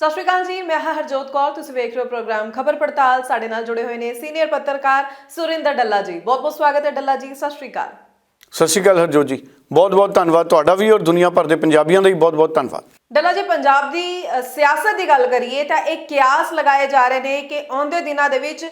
ਸਤਿ ਸ਼੍ਰੀ ਅਕਾਲ ਜੀ ਮੈਂ ਹਾਂ ਹਰਜੋਤ ਕੌਰ ਤੁਸੀਂ ਵੇਖ ਰਹੇ ਹੋ ਪ੍ਰੋਗਰਾਮ ਖਬਰ ਪੜਤਾਲ। ਸਾਡੇ ਨਾਲ ਜੁੜੇ ਹੋਏ ਨੇ ਸੀਨੀਅਰ ਪੱਤਰਕਾਰ ਸੁਰਿੰਦਰ ਡੱਲਾ ਜੀ। ਬਹੁਤ ਬਹੁਤ ਸਵਾਗਤ ਹੈ ਡੱਲਾ ਜੀ ਸਤਿ ਸ਼੍ਰੀ ਅਕਾਲ। ਸਤਿ ਸ਼੍ਰੀ ਅਕਾਲ ਹਰਜੋਤ ਜੀ। ਬਹੁਤ ਬਹੁਤ ਧੰਨਵਾਦ ਤੁਹਾਡਾ ਵੀ ਔਰ ਦੁਨੀਆ ਭਰ ਦੇ ਪੰਜਾਬੀਆਂ ਦਾ ਵੀ ਬਹੁਤ ਬਹੁਤ ਧੰਨਵਾਦ। ਡੱਲਾ ਜੀ ਪੰਜਾਬ ਦੀ ਸਿਆਸਤ ਦੀ ਗੱਲ ਕਰੀਏ ਤਾਂ ਇੱਕ ਕਿਆਸ ਲਗਾਏ ਜਾ ਰਹੇ ਨੇ ਕਿ ਆਉਂਦੇ ਦਿਨਾਂ ਦੇ ਵਿੱਚ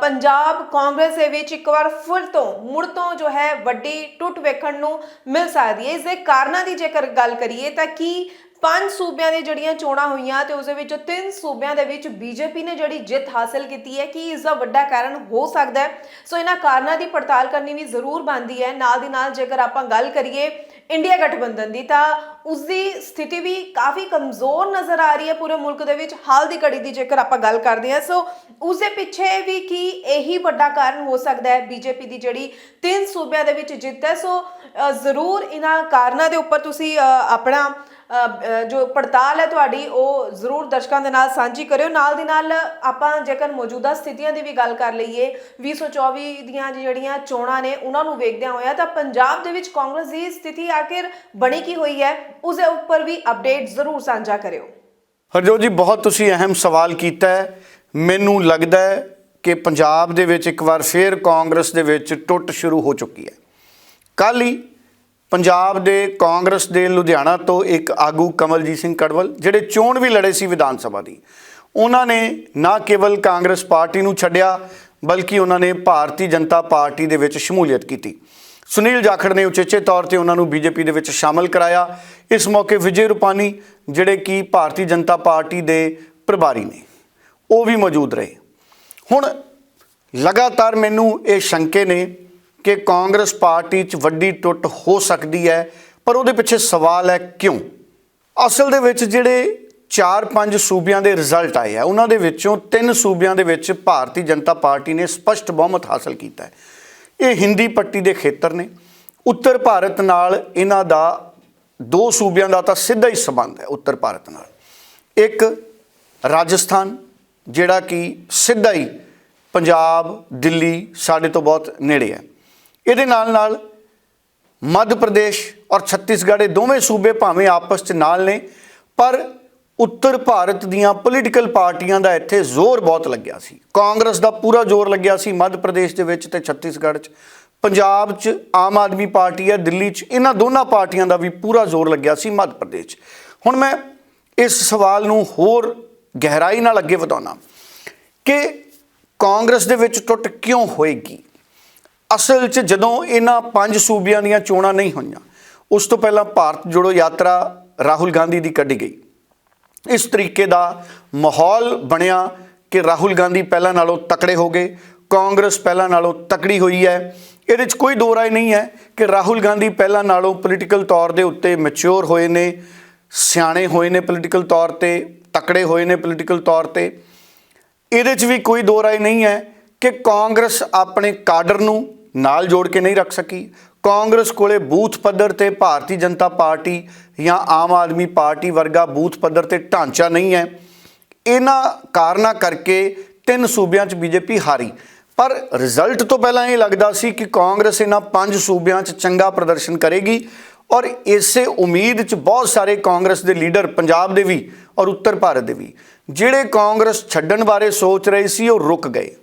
ਪੰਜਾਬ ਕਾਂਗਰਸ ਦੇ ਵਿੱਚ ਇੱਕ ਵਾਰ ਫਿਰ ਤੋਂ ਮੁੜ ਤੋਂ ਜੋ ਹੈ ਵੱਡੀ ਟੁੱਟ ਵੇਖਣ ਨੂੰ ਮਿਲ ਸਕਦੀ ਹੈ। ਇਸ ਦੇ ਕਾਰਨਾਂ ਦੀ ਜੇਕਰ ਗੱਲ ਕਰੀਏ ਤਾਂ ਕੀ ਪੰਜ ਸੂਬਿਆਂ ਦੀ ਜਿਹੜੀਆਂ ਚੋਣਾਂ ਹੋਈਆਂ ਤੇ ਉਸ ਦੇ ਵਿੱਚੋਂ ਤਿੰਨ ਸੂਬਿਆਂ ਦੇ ਵਿੱਚ ਬੀਜੇਪੀ ਨੇ ਜਿਹੜੀ ਜਿੱਤ ਹਾਸਲ ਕੀਤੀ ਹੈ, ਕੀ ਇਸ ਦਾ ਵੱਡਾ ਕਾਰਨ ਹੋ ਸਕਦਾ ਹੈ? ਸੋ ਇਹਨਾਂ ਕਾਰਨਾਂ ਦੀ ਪੜਤਾਲ ਕਰਨੀ ਵੀ ਜ਼ਰੂਰ ਬਣਦੀ ਹੈ। ਨਾਲ ਦੀ ਨਾਲ ਜੇਕਰ ਆਪਾਂ ਗੱਲ ਕਰੀਏ ਇੰਡੀਆ ਗਠਬੰਧਨ ਦੀ, ਤਾਂ ਉਸ ਦੀ ਸਥਿਤੀ ਵੀ ਕਾਫੀ ਕਮਜ਼ੋਰ ਨਜ਼ਰ ਆ ਰਹੀ ਹੈ ਪੂਰੇ ਮੁਲਕ ਦੇ ਵਿੱਚ, ਹਾਲ ਦੀ ਘੜੀ ਦੀ ਜੇਕਰ ਆਪਾਂ ਗੱਲ ਕਰਦੇ ਹਾਂ। ਸੋ ਉਸ ਦੇ ਪਿੱਛੇ ਵੀ ਕੀ ਇਹੀ ਵੱਡਾ ਕਾਰਨ ਹੋ ਸਕਦਾ ਹੈ? ਬੀਜੇਪੀ ਦੀ ਜਿਹੜੀ ਤਿੰਨ ਸੂਬਿਆਂ ਦੇ ਵਿੱਚ ਜਿੱਤ ਹੈ, ਸੋ ਜ਼ਰੂਰ ਇਹਨਾਂ ਕਾਰਨਾਂ ਦੇ ਉੱਪਰ ਤੁਸੀਂ ਆਪਣਾ ਜੋ ਪੜਤਾਲ ਹੈ ਤੁਹਾਡੀ, ਉਹ ਜ਼ਰੂਰ ਦਰਸ਼ਕਾਂ ਦੇ ਨਾਲ ਸਾਂਝੀ ਕਰਿਓ। ਨਾਲ ਦੀ ਨਾਲ, ਆਪਾਂ ਜੇਕਰ ਮੌਜੂਦਾ ਸਥਿਤੀਆਂ ਦੀ ਵੀ ਗੱਲ ਕਰ ਲਈਏ 2024 ਦੀਆਂ ਜਿਹੜੀਆਂ ਚੋਣਾਂ ਨੇ, ਉਹਨਾਂ ਨੂੰ ਵੇਖਦਿਆਂ ਹੋਇਆ ਤਾਂ ਪੰਜਾਬ ਦੇ ਵਿੱਚ ਕਾਂਗਰਸ ਦੀ ਸਥਿਤੀ ਆਖਿਰ ਬਣੀ ਕੀ ਹੋਈ ਹੈ, ਉਸ ਦੇ ਉੱਪਰ ਵੀ ਅਪਡੇਟ ਜ਼ਰੂਰ ਸਾਂਝਾ ਕਰਿਓ। ਹਰਜੋਤ ਜੀ, ਬਹੁਤ ਤੁਸੀਂ ਅਹਿਮ ਸਵਾਲ ਕੀਤਾ ਹੈ। ਮੈਨੂੰ ਲੱਗਦਾ ਹੈ ਕਿ ਪੰਜਾਬ ਦੇ ਵਿੱਚ ਇੱਕ ਵਾਰ ਫੇਰ ਕਾਂਗਰਸ ਦੇ ਵਿੱਚ ਟੁੱਟ ਸ਼ੁਰੂ ਹੋ ਚੁੱਕੀ ਹੈ। ਕੱਲ੍ਹ ਹੀ ਪੰਜਾਬ ਦੇ ਕਾਂਗਰਸ ਦੇ ਲੁਧਿਆਣਾ ਤੋਂ ਇੱਕ ਆਗੂ ਕਮਲਜੀਤ ਸਿੰਘ ਕੜਵਲ, ਜਿਹੜੇ ਚੋਣ ਵੀ ਲੜੇ ਸੀ ਵਿਧਾਨ ਸਭਾ ਦੀ। ਉਹਨਾਂ ਨੇ ਨਾ ਕੇਵਲ ਕਾਂਗਰਸ ਪਾਰਟੀ ਨੂੰ ਛੱਡਿਆ, ਬਲਕਿ ਉਹਨਾਂ ਨੇ ਭਾਰਤੀ ਜਨਤਾ ਪਾਰਟੀ ਦੇ ਵਿੱਚ ਸ਼ਮੂਲੀਅਤ ਕੀਤੀ। ਸੁਨੀਲ ਜਾਖੜ ਨੇ ਉਚੇਚੇ ਤੌਰ ਤੇ ਉਹਨਾਂ ਨੂੰ ਬੀਜੇਪੀ ਦੇ ਵਿੱਚ ਸ਼ਾਮਲ ਕਰਾਇਆ। ਇਸ ਮੌਕੇ ਵਿਜੇ ਰੂਪਾਨੀ, ਜਿਹੜੇ ਕਿ ਭਾਰਤੀ ਜਨਤਾ ਪਾਰਟੀ ਦੇ ਪ੍ਰਭਾਰੀ ਨੇ, ਉਹ ਵੀ ਮੌਜੂਦ ਰਹੇ। ਹੁਣ ਲਗਾਤਾਰ ਮੈਨੂੰ ਇਹ ਸ਼ੰਕੇ ਨੇ ਕਿ ਕਾਂਗਰਸ ਪਾਰਟੀ 'ਚ ਵੱਡੀ ਟੁੱਟ ਹੋ ਸਕਦੀ ਹੈ, ਪਰ ਉਹਦੇ ਪਿੱਛੇ ਸਵਾਲ ਹੈ ਕਿਉਂ? ਅਸਲ ਦੇ ਵਿੱਚ ਜਿਹੜੇ 4-5 ਸੂਬਿਆਂ ਦੇ ਰਿਜ਼ਲਟ ਆਏ ਆ, ਉਹਨਾਂ ਦੇ ਵਿੱਚੋਂ ਤਿੰਨ ਸੂਬਿਆਂ ਦੇ ਵਿੱਚ ਭਾਰਤੀ ਜਨਤਾ ਪਾਰਟੀ ਨੇ ਸਪਸ਼ਟ ਬਹੁਮਤ ਹਾਸਲ ਕੀਤਾ ਹੈ। ਇਹ ਹਿੰਦੀ ਪੱਟੀ ਦੇ ਖੇਤਰ ਨੇ। ਉੱਤਰ ਭਾਰਤ ਨਾਲ ਇਹਨਾਂ ਦਾ ਦੋ ਸੂਬਿਆਂ ਦਾ ਤਾਂ ਸਿੱਧਾ ਹੀ ਸੰਬੰਧ ਹੈ, ਉੱਤਰ ਭਾਰਤ ਨਾਲ। ਇੱਕ ਰਾਜਸਥਾਨ, ਜਿਹੜਾ ਕਿ ਸਿੱਧਾ ਹੀ ਪੰਜਾਬ, ਦਿੱਲੀ ਸਾਡੇ ਤੋਂ ਬਹੁਤ ਨੇੜੇ ਹੈ। ਇਹਦੇ ਨਾਲ ਨਾਲ ਮੱਧ ਪ੍ਰਦੇਸ਼ ਔਰ ਛੱਤੀਸਗੜ੍ਹ ਇਹ ਦੋਵੇਂ ਸੂਬੇ ਭਾਵੇਂ ਆਪਸ 'ਚ ਨਾਲ ਨੇ, ਪਰ ਉੱਤਰ ਭਾਰਤ ਦੀਆਂ ਪੋਲੀਟੀਕਲ ਪਾਰਟੀਆਂ ਦਾ ਇੱਥੇ ਜ਼ੋਰ ਬਹੁਤ ਲੱਗਿਆ ਸੀ। ਕਾਂਗਰਸ ਦਾ ਪੂਰਾ ਜ਼ੋਰ ਲੱਗਿਆ ਸੀ ਮੱਧ ਪ੍ਰਦੇਸ਼ ਦੇ ਵਿੱਚ ਤੇ ਛੱਤੀਸਗੜ੍ਹ 'ਚ। ਪੰਜਾਬ 'ਚ ਆਮ ਆਦਮੀ ਪਾਰਟੀ ਹੈ, ਦਿੱਲੀ 'ਚ ਇਹਨਾਂ ਦੋਨਾਂ ਪਾਰਟੀਆਂ ਦਾ ਵੀ ਪੂਰਾ ਜ਼ੋਰ ਲੱਗਿਆ ਸੀ ਮੱਧ ਪ੍ਰਦੇਸ਼। 'ਚ ਹੁਣ ਮੈਂ ਇਸ ਸਵਾਲ ਨੂੰ ਹੋਰ ਗਹਿਰਾਈ ਨਾਲ ਅੱਗੇ ਵਧਾਉਣਾ ਕਿ ਕਾਂਗਰਸ ਦੇ ਵਿੱਚ ਟੁੱਟ ਕਿਉਂ ਹੋਏਗੀ? ਅਸਲ 'ਚ ਜਦੋਂ ਇਹਨਾਂ ਪੰਜ ਸੂਬਿਆਂ ਦੀਆਂ ਚੋਣਾਂ ਨਹੀਂ ਹੋਈਆਂ, ਉਸ ਤੋਂ ਪਹਿਲਾਂ ਭਾਰਤ ਜੋੜੋ ਯਾਤਰਾ ਰਾਹੁਲ ਗਾਂਧੀ ਦੀ ਕੱਢੀ ਗਈ। ਇਸ ਤਰੀਕੇ ਦਾ ਮਾਹੌਲ ਬਣਿਆ ਕਿ ਰਾਹੁਲ ਗਾਂਧੀ ਪਹਿਲਾਂ ਨਾਲੋਂ ਤਕੜੇ ਹੋ ਗਏ, ਕਾਂਗਰਸ ਪਹਿਲਾਂ ਨਾਲੋਂ ਤਕੜੀ ਹੋਈ ਹੈ। ਇਹਦੇ 'ਚ ਕੋਈ ਦੋ ਰਾਏ ਨਹੀਂ ਹੈ ਕਿ ਰਾਹੁਲ ਗਾਂਧੀ ਪਹਿਲਾਂ ਨਾਲੋਂ ਪੋਲੀਟੀਕਲ ਤੌਰ ਦੇ ਉੱਤੇ ਮੈਚੁਰ ਹੋਏ ਨੇ, ਸਿਆਣੇ ਹੋਏ ਨੇ ਪੋਲੀਟੀਕਲ ਤੌਰ ਤੇ, ਤਕੜੇ ਹੋਏ ਨੇ ਪੋਲੀਟੀਕਲ ਤੌਰ ਤੇ। ਇਹਦੇ 'ਚ ਵੀ ਕੋਈ ਦੋ ਰਾਏ ਨਹੀਂ ਹੈ ਕਿ ਕਾਂਗਰਸ ਆਪਣੇ ਕਾਡਰ ਨੂੰ ਨਾਲ ਜੋੜ ਕੇ ਨਹੀਂ ਰੱਖ ਸਕੀ। ਕਾਂਗਰਸ ਕੋਲੇ ਬੂਥ ਪੱਧਰ ਤੇ ਭਾਰਤੀ ਜਨਤਾ ਪਾਰਟੀ ਜਾਂ ਆਮ ਆਦਮੀ ਪਾਰਟੀ ਵਰਗਾ ਬੂਥ ਪੱਧਰ ਤੇ ਢਾਂਚਾ ਨਹੀਂ ਹੈ। ਇਹਨਾਂ ਕਾਰਨਾਂ ਕਰਕੇ ਤਿੰਨ ਸੂਬਿਆਂ 'ਚ ਬੀਜੇਪੀ ਹਾਰੀ। ਪਰ ਰਿਜ਼ਲਟ ਤੋਂ ਪਹਿਲਾਂ ਇਹ ਲੱਗਦਾ ਸੀ ਕਿ ਕਾਂਗਰਸ ਇਹਨਾਂ ਪੰਜ ਸੂਬਿਆਂ 'ਚ ਚੰਗਾ ਪ੍ਰਦਰਸ਼ਨ ਕਰੇਗੀ ਔਰ ਇਸੇ ਉਮੀਦ 'ਚ ਬਹੁਤ ਸਾਰੇ ਕਾਂਗਰਸ ਦੇ ਲੀਡਰ ਪੰਜਾਬ ਦੇ ਵੀ ਔਰ ਉੱਤਰ ਭਾਰਤ ਦੇ ਵੀ। ਜਿਹੜੇ ਕਾਂਗਰਸ ਛੱਡਣ ਬਾਰੇ ਸੋਚ ਰਹੇ ਸੀ ਉਹ ਰੁਕ ਗਏ।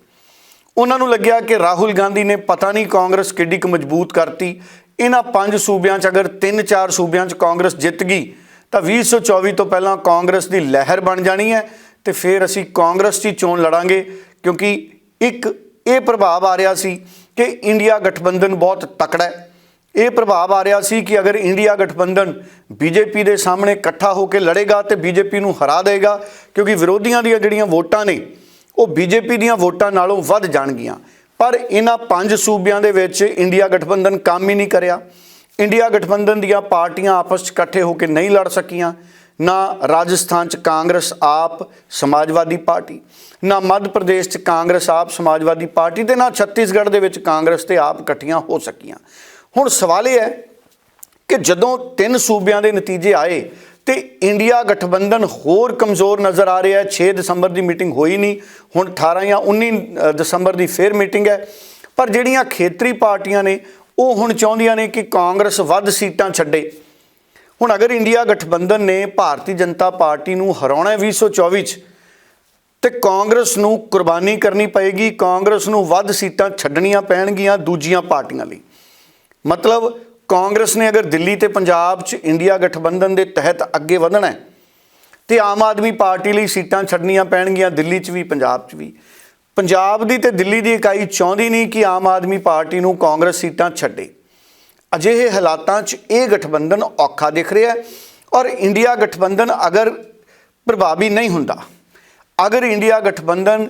ਉਹਨਾਂ ਨੂੰ ਲੱਗਿਆ ਕਿ ਰਾਹੁਲ ਗਾਂਧੀ ਨੇ ਪਤਾ ਨਹੀਂ ਕਾਂਗਰਸ ਕਿੱਡੀ ਕੁ ਮਜ਼ਬੂਤ ਕਰਤੀ। ਇਹਨਾਂ ਪੰਜ ਸੂਬਿਆਂ 'ਚ ਅਗਰ 3-4 ਸੂਬਿਆਂ 'ਚ ਕਾਂਗਰਸ ਜਿੱਤ ਗਈ, ਤਾਂ 2024 ਤੋਂ ਪਹਿਲਾਂ ਕਾਂਗਰਸ ਦੀ ਲਹਿਰ ਬਣ ਜਾਣੀ ਹੈ ਤੇ ਫਿਰ ਅਸੀਂ ਕਾਂਗਰਸ 'ਚ ਹੀ ਚੋਣ ਲੜਾਂਗੇ, ਕਿਉਂਕਿ ਇੱਕ ਇਹ ਪ੍ਰਭਾਵ ਆ ਰਿਹਾ ਸੀ ਕਿ ਇੰਡੀਆ ਗਠਬੰਧਨ ਬਹੁਤ ਤਕੜਾ ਹੈ। ਇਹ ਪ੍ਰਭਾਵ ਆ ਰਿਹਾ ਸੀ ਕਿ ਅਗਰ ਇੰਡੀਆ ਗਠਬੰਧਨ ਬੀਜੇਪੀ ਦੇ ਸਾਹਮਣੇ ਇਕੱਠਾ ਹੋ ਕੇ ਲੜੇਗਾ ਤੇ ਬੀਜੇਪੀ ਨੂੰ ਹਰਾ ਦੇਗਾ, ਕਿਉਂਕਿ ਵਿਰੋਧੀਆਂ ਦੀਆਂ ਜਿਹੜੀਆਂ ਵੋਟਾਂ ਨੇ ਉਹ ਬੀਜੇਪੀ ਦੀਆਂ ਵੋਟਾਂ ਨਾਲੋਂ ਵੱਧ ਜਾਣਗੀਆਂ। ਪਰ ਇਹਨਾਂ ਪੰਜ ਸੂਬਿਆਂ ਦੇ ਵਿੱਚ ਇੰਡੀਆ ਗਠਬੰਧਨ ਕੰਮ ਹੀ ਨਹੀਂ ਕਰਿਆ। ਇੰਡੀਆ ਗਠਬੰਧਨ ਦੀਆਂ ਪਾਰਟੀਆਂ ਆਪਸ 'ਚ ਇਕੱਠੇ ਹੋ ਕੇ ਨਹੀਂ ਲੜ ਸਕੀਆਂ। ਨਾ ਰਾਜਸਥਾਨ 'ਚ ਕਾਂਗਰਸ ਆਪ ਸਮਾਜਵਾਦੀ ਪਾਰਟੀ, ਨਾ ਮੱਧ ਪ੍ਰਦੇਸ਼ 'ਚ ਕਾਂਗਰਸ ਆਪ ਸਮਾਜਵਾਦੀ ਪਾਰਟੀ ਤੇ ਨਾ ਛੱਤੀਸਗੜ੍ਹ ਦੇ ਵਿੱਚ ਕਾਂਗਰਸ ਤੇ ਆਪ ਇਕੱਠੀਆਂ ਹੋ ਸਕੀਆਂ। ਹੁਣ ਸਵਾਲ ਇਹ ਹੈ ਕਿ ਜਦੋਂ ਤਿੰਨ ਸੂਬਿਆਂ ਦੇ ਨਤੀਜੇ ਆਏ ਤੇ ਇੰਡੀਆ ਗਠਬੰਧਨ ਹੋਰ ਕਮਜ਼ੋਰ ਨਜ਼ਰ ਆ ਰਿਹਾ ਹੈ। 6 ਦਸੰਬਰ ਦੀ ਮੀਟਿੰਗ ਹੋਈ ਨਹੀਂ। ਹੁਣ 18 ਜਾਂ 19 ਦਸੰਬਰ ਦੀ ਫੇਰ ਮੀਟਿੰਗ ਹੈ। ਪਰ ਜਿਹੜੀਆਂ ਖੇਤਰੀ ਪਾਰਟੀਆਂ ਨੇ, ਉਹ ਹੁਣ ਚਾਹੁੰਦੀਆਂ ਨੇ ਕਿ ਕਾਂਗਰਸ ਵੱਧ ਸੀਟਾਂ ਛੱਡੇ। ਹੁਣ ਅਗਰ ਇੰਡੀਆ ਗਠਬੰਧਨ ਨੇ ਭਾਰਤੀ ਜਨਤਾ ਪਾਰਟੀ ਨੂੰ ਹਰਾਉਣਾ ਹੈ 2024 ਚ, ਤੇ ਕਾਂਗਰਸ ਨੂੰ ਕੁਰਬਾਨੀ ਕਰਨੀ ਪਏਗੀ, ਕਾਂਗਰਸ ਨੂੰ ਵੱਧ ਸੀਟਾਂ ਛੱਡਣੀਆਂ ਪੈਣਗੀਆਂ ਦੂਜੀਆਂ ਪਾਰਟੀਆਂ ਲਈ। ਮਤਲਬ ਕਾਂਗਰਸ ਨੇ ਅਗਰ ਦਿੱਲੀ ਤੇ ਪੰਜਾਬ 'ਚ ਇੰਡੀਆ ਗਠਬੰਧਨ ਦੇ ਤਹਿਤ ਅੱਗੇ ਵਧਣਾ ਹੈ, ਤੇ ਆਮ ਆਦਮੀ ਪਾਰਟੀ ਲਈ ਸੀਟਾਂ ਛੱਡਣੀਆਂ ਪੈਣਗੀਆਂ, ਦਿੱਲੀ 'ਚ ਵੀ, ਪੰਜਾਬ 'ਚ ਵੀ। ਪੰਜਾਬ ਦੀ ਤੇ ਦਿੱਲੀ ਦੀ ਇਕਾਈ ਚਾਹੁੰਦੀ ਨਹੀਂ ਕਿ ਆਮ ਆਦਮੀ ਪਾਰਟੀ ਨੂੰ ਕਾਂਗਰਸ ਸੀਟਾਂ ਛੱਡੇ। ਅਜਿਹੇ ਹਾਲਾਤਾਂ 'ਚ ਇਹ ਗਠਬੰਧਨ ਔਖਾ ਦਿਖ ਰਿਹਾ ਹੈ ਔਰ ਇੰਡੀਆ ਗਠਬੰਧਨ ਅਗਰ ਪ੍ਰਭਾਵੀ ਨਹੀਂ ਹੁੰਦਾ, ਅਗਰ ਇੰਡੀਆ ਗਠਬੰਧਨ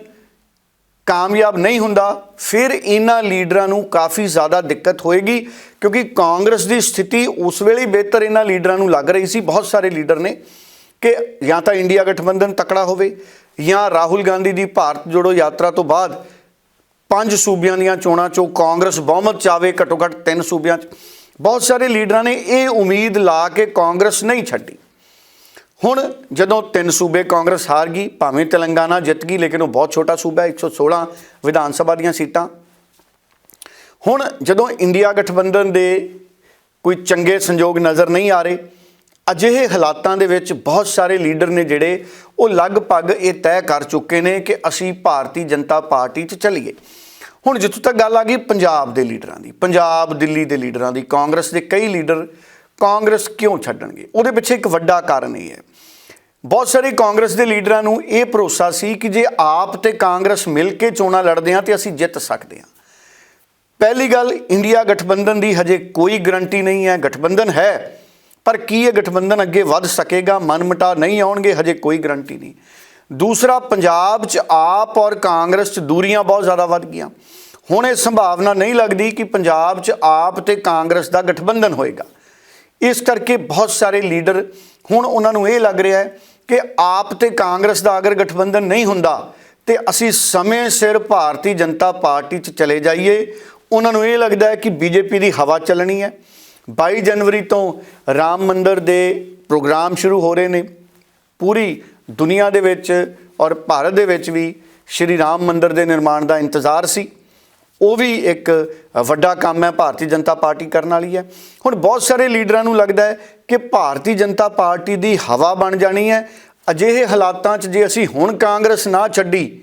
ਕਾਮਯਾਬ ਨਹੀਂ ਹੁੰਦਾ, ਫਿਰ ਇਹਨਾਂ ਲੀਡਰਾਂ ਨੂੰ ਕਾਫੀ ਜ਼ਿਆਦਾ ਦਿੱਕਤ ਹੋਏਗੀ, ਕਿਉਂਕਿ ਕਾਂਗਰਸ ਦੀ ਸਥਿਤੀ ਉਸ ਵੇਲੇ ਬਿਹਤਰ ਇਹਨਾਂ ਲੀਡਰਾਂ ਨੂੰ ਲੱਗ ਰਹੀ ਸੀ। ਬਹੁਤ ਸਾਰੇ ਲੀਡਰ ਨੇ ਕਿ ਜਾਂ ਤਾਂ ਇੰਡੀਆ ਗਠਬੰਧਨ ਤਕੜਾ ਹੋਵੇ, ਜਾਂ ਰਾਹੁਲ ਗਾਂਧੀ ਦੀ ਭਾਰਤ ਜੋੜੋ ਯਾਤਰਾ ਤੋਂ ਬਾਅਦ ਪੰਜ ਸੂਬਿਆਂ ਦੀਆਂ ਚੋਣਾਂ 'ਚੋਂ ਕਾਂਗਰਸ ਬਹੁਮਤ ਚਾਵੇ ਘੱਟੋ ਘੱਟ ਤਿੰਨ ਸੂਬਿਆਂ 'ਚ। ਬਹੁਤ ਸਾਰੇ ਲੀਡਰਾਂ ਨੇ ਇਹ ਉਮੀਦ ਲਾ ਕੇ ਕਾਂਗਰਸ ਨਹੀਂ ਛੱਡੀ। ਹੁਣ ਜਦੋਂ ਤਿੰਨ ਸੂਬੇ ਕਾਂਗਰਸ ਹਾਰ ਗਈ, ਭਾਵੇਂ ਤੇਲੰਗਾਨਾ ਜਿੱਤ ਗਈ, ਲੇਕਿਨ ਉਹ ਬਹੁਤ ਛੋਟਾ ਸੂਬਾ ਹੈ 116 ਵਿਧਾਨ ਸਭਾ ਦੀਆਂ ਸੀਟਾਂ। ਹੁਣ ਜਦੋਂ ਇੰਡੀਆ ਗਠਬੰਧਨ ਦੇ ਕੋਈ ਚੰਗੇ ਸੰਯੋਗ ਨਜ਼ਰ ਨਹੀਂ ਆ ਰਹੇ, ਅਜਿਹੇ ਹਾਲਾਤਾਂ ਦੇ ਵਿੱਚ ਬਹੁਤ ਸਾਰੇ ਲੀਡਰ ਨੇ ਜਿਹੜੇ ਉਹ ਲਗਭਗ ਇਹ ਤੈਅ ਕਰ ਚੁੱਕੇ ਨੇ ਕਿ ਅਸੀਂ ਭਾਰਤੀ ਜਨਤਾ ਪਾਰਟੀ 'ਚ ਚੱਲੀਏ। ਹੁਣ ਜਿੱਥੋਂ ਤੱਕ ਗੱਲ ਆ ਗਈ, ਪੰਜਾਬ ਦੇ ਲੀਡਰਾਂ ਦੀ, ਪੰਜਾਬ, ਦਿੱਲੀ ਦੇ ਲੀਡਰਾਂ ਦੀ, ਕਾਂਗਰਸ ਦੇ ਕਈ ਲੀਡਰ ਕਾਂਗਰਸ ਕਿਉਂ ਛੱਡਣਗੇ? ਉਹਦੇ ਪਿੱਛੇ ਇੱਕ ਵੱਡਾ ਕਾਰਨ ਇਹ ਹੈ। ਬਹੁਤ ਸਾਰੇ ਕਾਂਗਰਸ ਦੇ ਲੀਡਰਾਂ ਨੂੰ ਇਹ ਭਰੋਸਾ ਸੀ ਕਿ ਜੇ ਆਪ ਤੇ ਕਾਂਗਰਸ ਮਿਲ ਕੇ ਚੋਣਾਂ ਲੜਦੇ ਹਾਂ ਤੇ ਅਸੀਂ ਜਿੱਤ ਸਕਦੇ ਹਾਂ। ਪਹਿਲੀ ਗੱਲ, ਇੰਡੀਆ ਗਠਬੰਧਨ ਦੀ ਹਜੇ ਕੋਈ ਗਰੰਟੀ ਨਹੀਂ ਹੈ। ਗਠਬੰਧਨ ਹੈ, ਪਰ ਕੀ ਇਹ ਗਠਬੰਧਨ ਅੱਗੇ ਵੱਧ ਸਕੇਗਾ? ਮਨਮਟਾ ਨਹੀਂ ਆਉਣਗੇ, ਹਜੇ ਕੋਈ ਗਰੰਟੀ ਨਹੀਂ। ਦੂਸਰਾ, ਪੰਜਾਬ 'ਚ ਆਪ ਔਰ ਕਾਂਗਰਸ 'ਚ ਦੂਰੀਆਂ ਬਹੁਤ ਜ਼ਿਆਦਾ ਵੱਧ ਗਈਆਂ। ਹੁਣ ਇਹ ਸੰਭਾਵਨਾ ਨਹੀਂ ਲੱਗਦੀ ਕਿ ਪੰਜਾਬ 'ਚ ਆਪ ਤੇ ਕਾਂਗਰਸ ਦਾ ਗਠਬੰਧਨ ਹੋਏਗਾ। ਇਸ ਕਰਕੇ ਬਹੁਤ ਸਾਰੇ ਲੀਡਰ ਹੁਣ ਉਹਨਾਂ ਨੂੰ ਇਹ ਲੱਗ ਰਿਹਾ ਹੈ ਕਿ ਆਪ ਤੇ ਕਾਂਗਰਸ ਦਾ ਅਗਰ ਗਠਬੰਧਨ ਨਹੀਂ ਹੁੰਦਾ, ਤੇ ਅਸੀਂ ਸਮੇਂ ਸਿਰ ਭਾਰਤੀ ਜਨਤਾ ਪਾਰਟੀ 'ਚ ਚਲੇ ਜਾਈਏ। ਉਹਨਾਂ ਨੂੰ ਇਹ ਲੱਗਦਾ ਹੈ ਕਿ ਬੀਜੇਪੀ ਦੀ ਹਵਾ ਚੱਲਣੀ ਹੈ। 22 ਜਨਵਰੀ ਤੋਂ ਰਾਮ ਮੰਦਰ ਦੇ ਪ੍ਰੋਗਰਾਮ ਸ਼ੁਰੂ ਹੋ ਰਹੇ ਨੇ। ਪੂਰੀ ਦੁਨੀਆ ਦੇ ਵਿੱਚ ਔਰ ਭਾਰਤ ਦੇ ਵਿੱਚ ਵੀ ਸ਼੍ਰੀ ਰਾਮ ਮੰਦਰ ਦੇ ਨਿਰਮਾਣ ਦਾ ਇੰਤਜ਼ਾਰ ਸੀ। ਉਹ ਵੀ ਇੱਕ ਵੱਡਾ ਕੰਮ ਹੈ, ਭਾਰਤੀ ਜਨਤਾ ਪਾਰਟੀ ਕਰਨ ਵਾਲੀ ਹੈ। ਹੁਣ ਬਹੁਤ ਸਾਰੇ ਲੀਡਰਾਂ ਨੂੰ ਲੱਗਦਾ ਹੈ ਕਿ ਭਾਰਤੀ ਜਨਤਾ ਪਾਰਟੀ ਦੀ ਹਵਾ ਬਣ ਜਾਣੀ ਹੈ। ਅਜਿਹੇ ਹਾਲਾਤਾਂ 'ਚ ਜੇ ਅਸੀਂ ਹੁਣ ਕਾਂਗਰਸ ਨਾ ਛੱਡੀ,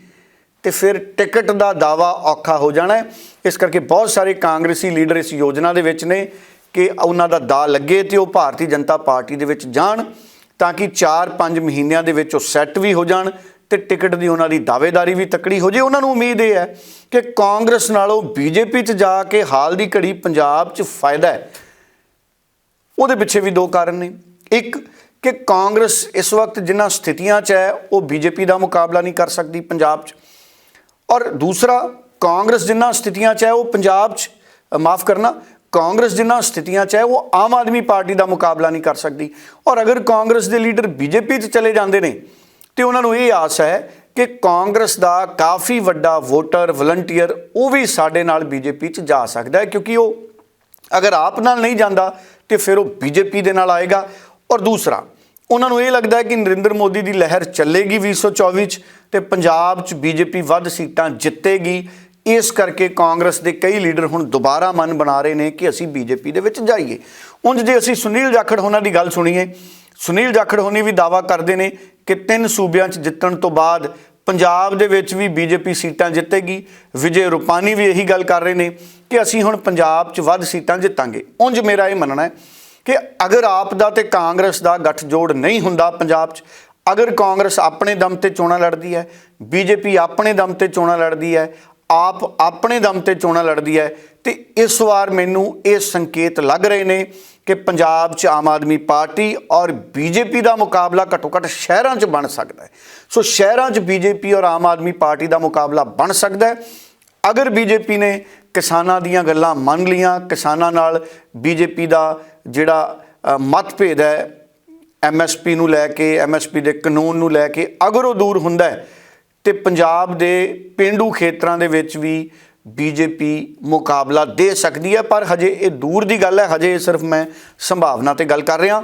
ਤੇ ਫਿਰ ਟਿਕਟ ਦਾ ਦਾਵਾ ਔਖਾ ਹੋ ਜਾਣਾ ਇਸ ਕਰਕੇ ਬਹੁਤ ਸਾਰੇ ਕਾਂਗਰਸੀ ਲੀਡਰ ਇਸ ਯੋਜਨਾ ਦੇ ਵਿੱਚ ਨੇ ਕਿ ਉਹਨਾਂ ਦਾ ਦਾ ਲੱਗੇ ਤੇ ਉਹ ਭਾਰਤੀ ਜਨਤਾ ਪਾਰਟੀ ਦੇ ਵਿੱਚ ਜਾਣ, ਤਾਂ ਕਿ 4-5 ਮਹੀਨਿਆਂ ਦੇ ਵਿੱਚ ਉਹ ਸੈੱਟ ਵੀ ਹੋ ਜਾਣ। ਤੇ ਟਿਕਟ ਦੀ ਉਹਨਾਂ ਦੀ ਦਾਅਵੇਦਾਰੀ ਵੀ ਤਕੜੀ ਹੋ ਜੇ। ਉਹਨਾਂ ਨੂੰ ਉਮੀਦ ਇਹ ਹੈ ਕਿ ਕਾਂਗਰਸ ਨਾਲੋਂ ਬੀਜੇਪੀ 'ਚ ਜਾ ਕੇ ਹਾਲ ਦੀ ਘੜੀ ਪੰਜਾਬ 'ਚ ਫਾਇਦਾ ਹੈ। ਉਹਦੇ ਪਿੱਛੇ ਵੀ ਦੋ ਕਾਰਨ ਨੇ। ਇੱਕ, ਕਿ ਕਾਂਗਰਸ ਇਸ ਵਕਤ ਜਿਨ੍ਹਾਂ ਸਥਿਤੀਆਂ 'ਚ ਹੈ, ਉਹ ਬੀਜੇਪੀ ਦਾ ਮੁਕਾਬਲਾ ਨਹੀਂ ਕਰ ਸਕਦੀ ਪੰਜਾਬ 'ਚ। ਔਰ ਦੂਸਰਾ, ਕਾਂਗਰਸ ਜਿਨ੍ਹਾਂ ਸਥਿਤੀਆਂ 'ਚ ਹੈ, ਉਹ ਪੰਜਾਬ 'ਚ ਮਾਫ ਕਰਨਾ, ਕਾਂਗਰਸ ਜਿਨ੍ਹਾਂ ਸਥਿਤੀਆਂ 'ਚ ਹੈ, ਉਹ ਆਮ ਆਦਮੀ ਪਾਰਟੀ ਦਾ ਮੁਕਾਬਲਾ ਨਹੀਂ ਕਰ ਸਕਦੀ। ਔਰ ਅਗਰ ਕਾਂਗਰਸ ਦੇ ਲੀਡਰ ਬੀਜੇਪੀ 'ਚ ਚਲੇ ਜਾਂਦੇ ਨੇ ਤੇ ਉਹਨਾਂ ਨੂੰ ਇਹ ਆਸ ਹੈ ਕਿ ਕਾਂਗਰਸ ਦਾ ਕਾਫੀ ਵੱਡਾ ਵੋਟਰ, ਵਲੰਟੀਅਰ, ਉਹ ਵੀ ਸਾਡੇ ਨਾਲ ਬੀਜੇਪੀ 'ਚ ਜਾ ਸਕਦਾ ਹੈ, ਕਿਉਂਕਿ ਉਹ ਅਗਰ ਆਪ ਨਾਲ ਨਹੀਂ ਜਾਂਦਾ ਤੇ ਫਿਰ ਉਹ ਬੀਜੇਪੀ ਦੇ ਨਾਲ ਆਏਗਾ। ਔਰ ਦੂਸਰਾ, ਉਹਨਾਂ ਨੂੰ ਇਹ ਲੱਗਦਾ ਹੈ ਕਿ ਨਰਿੰਦਰ ਮੋਦੀ ਦੀ ਲਹਿਰ ਚੱਲੇਗੀ 2024 ਚ ਤੇ ਪੰਜਾਬ ਚ ਬੀਜੇਪੀ ਵੱਧ ਸੀਟਾਂ ਜਿੱਤੇਗੀ। ਇਸ ਕਰਕੇ ਕਾਂਗਰਸ ਦੇ ਕਈ ਲੀਡਰ ਹੁਣ ਦੁਬਾਰਾ ਮਨ ਬਣਾ ਰਹੇ ਨੇ ਕਿ ਅਸੀਂ ਬੀਜੇਪੀ ਦੇ ਵਿੱਚ ਜਾਈਏ। ਉਂਝ ਜੇ ਅਸੀਂ ਸੁਨੀਲ ਜਾਖੜ ਹੋਣਾ ਦੀ ਗੱਲ ਸੁਣੀਏ ਸੁਨੀਲ ਜਾਖੜ ਹੋਣੀ ਵੀ ਦਾਵਾ ਕਰਦੇ ਨੇ ਕਿ ਤਿੰਨ ਸੂਬਿਆਂ 'ਚ ਜਿੱਤਣ ਤੋਂ ਬਾਅਦ ਪੰਜਾਬ ਦੇ ਵਿੱਚ ਵੀ ਬੀਜੇਪੀ ਸੀਟਾਂ ਜਿੱਤੇਗੀ। ਵਿਜੇ ਰੂਪਾਨੀ ਵੀ ਇਹੀ ਗੱਲ ਕਰ ਰਹੇ ਨੇ ਕਿ ਅਸੀਂ ਹੁਣ ਪੰਜਾਬ 'ਚ ਵੱਧ ਸੀਟਾਂ ਜਿੱਤਾਂਗੇ। ਉਂਝ ਮੇਰਾ ਇਹ ਮੰਨਣਾ ਹੈ ਕਿ ਅਗਰ ਆਪ ਦਾ ਤੇ ਕਾਂਗਰਸ ਦਾ ਗੱਠਜੋੜ ਨਹੀਂ ਹੁੰਦਾ ਪੰਜਾਬ 'ਚ, ਅਗਰ ਕਾਂਗਰਸ ਆਪਣੇ ਦਮ ਤੇ ਚੋਣਾਂ ਲੜਦੀ ਹੈ, ਬੀਜੇਪੀ ਆਪਣੇ ਦਮ ਤੇ ਚੋਣਾਂ ਲੜਦੀ ਹੈ, ਆਪ ਆਪਣੇ ਦਮ ਤੇ ਚੋਣਾਂ ਲੜਦੀ ਹੈ, ਤੇ ਇਸ ਵਾਰ ਮੈਨੂੰ ਇਹ ਸੰਕੇਤ ਲੱਗ ਰਹੇ ਨੇ ਕਿ ਪੰਜਾਬ 'ਚ ਆਮ ਆਦਮੀ ਪਾਰਟੀ ਔਰ ਬੀਜੇਪੀ ਦਾ ਮੁਕਾਬਲਾ ਘੱਟੋ ਘੱਟ ਸ਼ਹਿਰਾਂ 'ਚ ਬਣ ਸਕਦਾ ਹੈ। ਸੋ ਸ਼ਹਿਰਾਂ 'ਚ ਬੀਜੇਪੀ ਔਰ ਆਮ ਆਦਮੀ ਪਾਰਟੀ ਦਾ ਮੁਕਾਬਲਾ ਬਣ ਸਕਦਾ ਹੈ। ਅਗਰ ਬੀਜੇਪੀ ਨੇ ਕਿਸਾਨਾਂ ਦੀਆਂ ਗੱਲਾਂ ਮੰਨ ਲੀਆਂ ਕਿਸਾਨਾਂ ਨਾਲ ਬੀਜੇਪੀ ਦਾ ਜਿਹੜਾ ਮਤਭੇਦ ਹੈ ਐਮਐਸਪੀ ਨੂੰ ਲੈ ਕੇ ਐਮਐਸਪੀ ਦੇ ਕਾਨੂੰਨ ਨੂੰ ਲੈ ਕੇ ਅਗਰ ਉਹ ਦੂਰ ਹੁੰਦਾ ਹੈ, ਤੇ ਪੰਜਾਬ ਦੇ ਪਿੰਡੂ ਖੇਤਰਾਂ ਦੇ ਵਿੱਚ ਵੀ ਬੀਜੇਪੀ ਮੁਕਾਬਲਾ ਦੇ ਸਕਦੀ ਹੈ, ਪਰ ਹਜੇ ਇਹ ਦੂਰ ਦੀ ਗੱਲ ਹੈ, ਹਜੇ ਇਹ ਸਿਰਫ ਮੈਂ ਸੰਭਾਵਨਾ ਤੇ ਗੱਲ ਕਰ ਰਿਹਾ।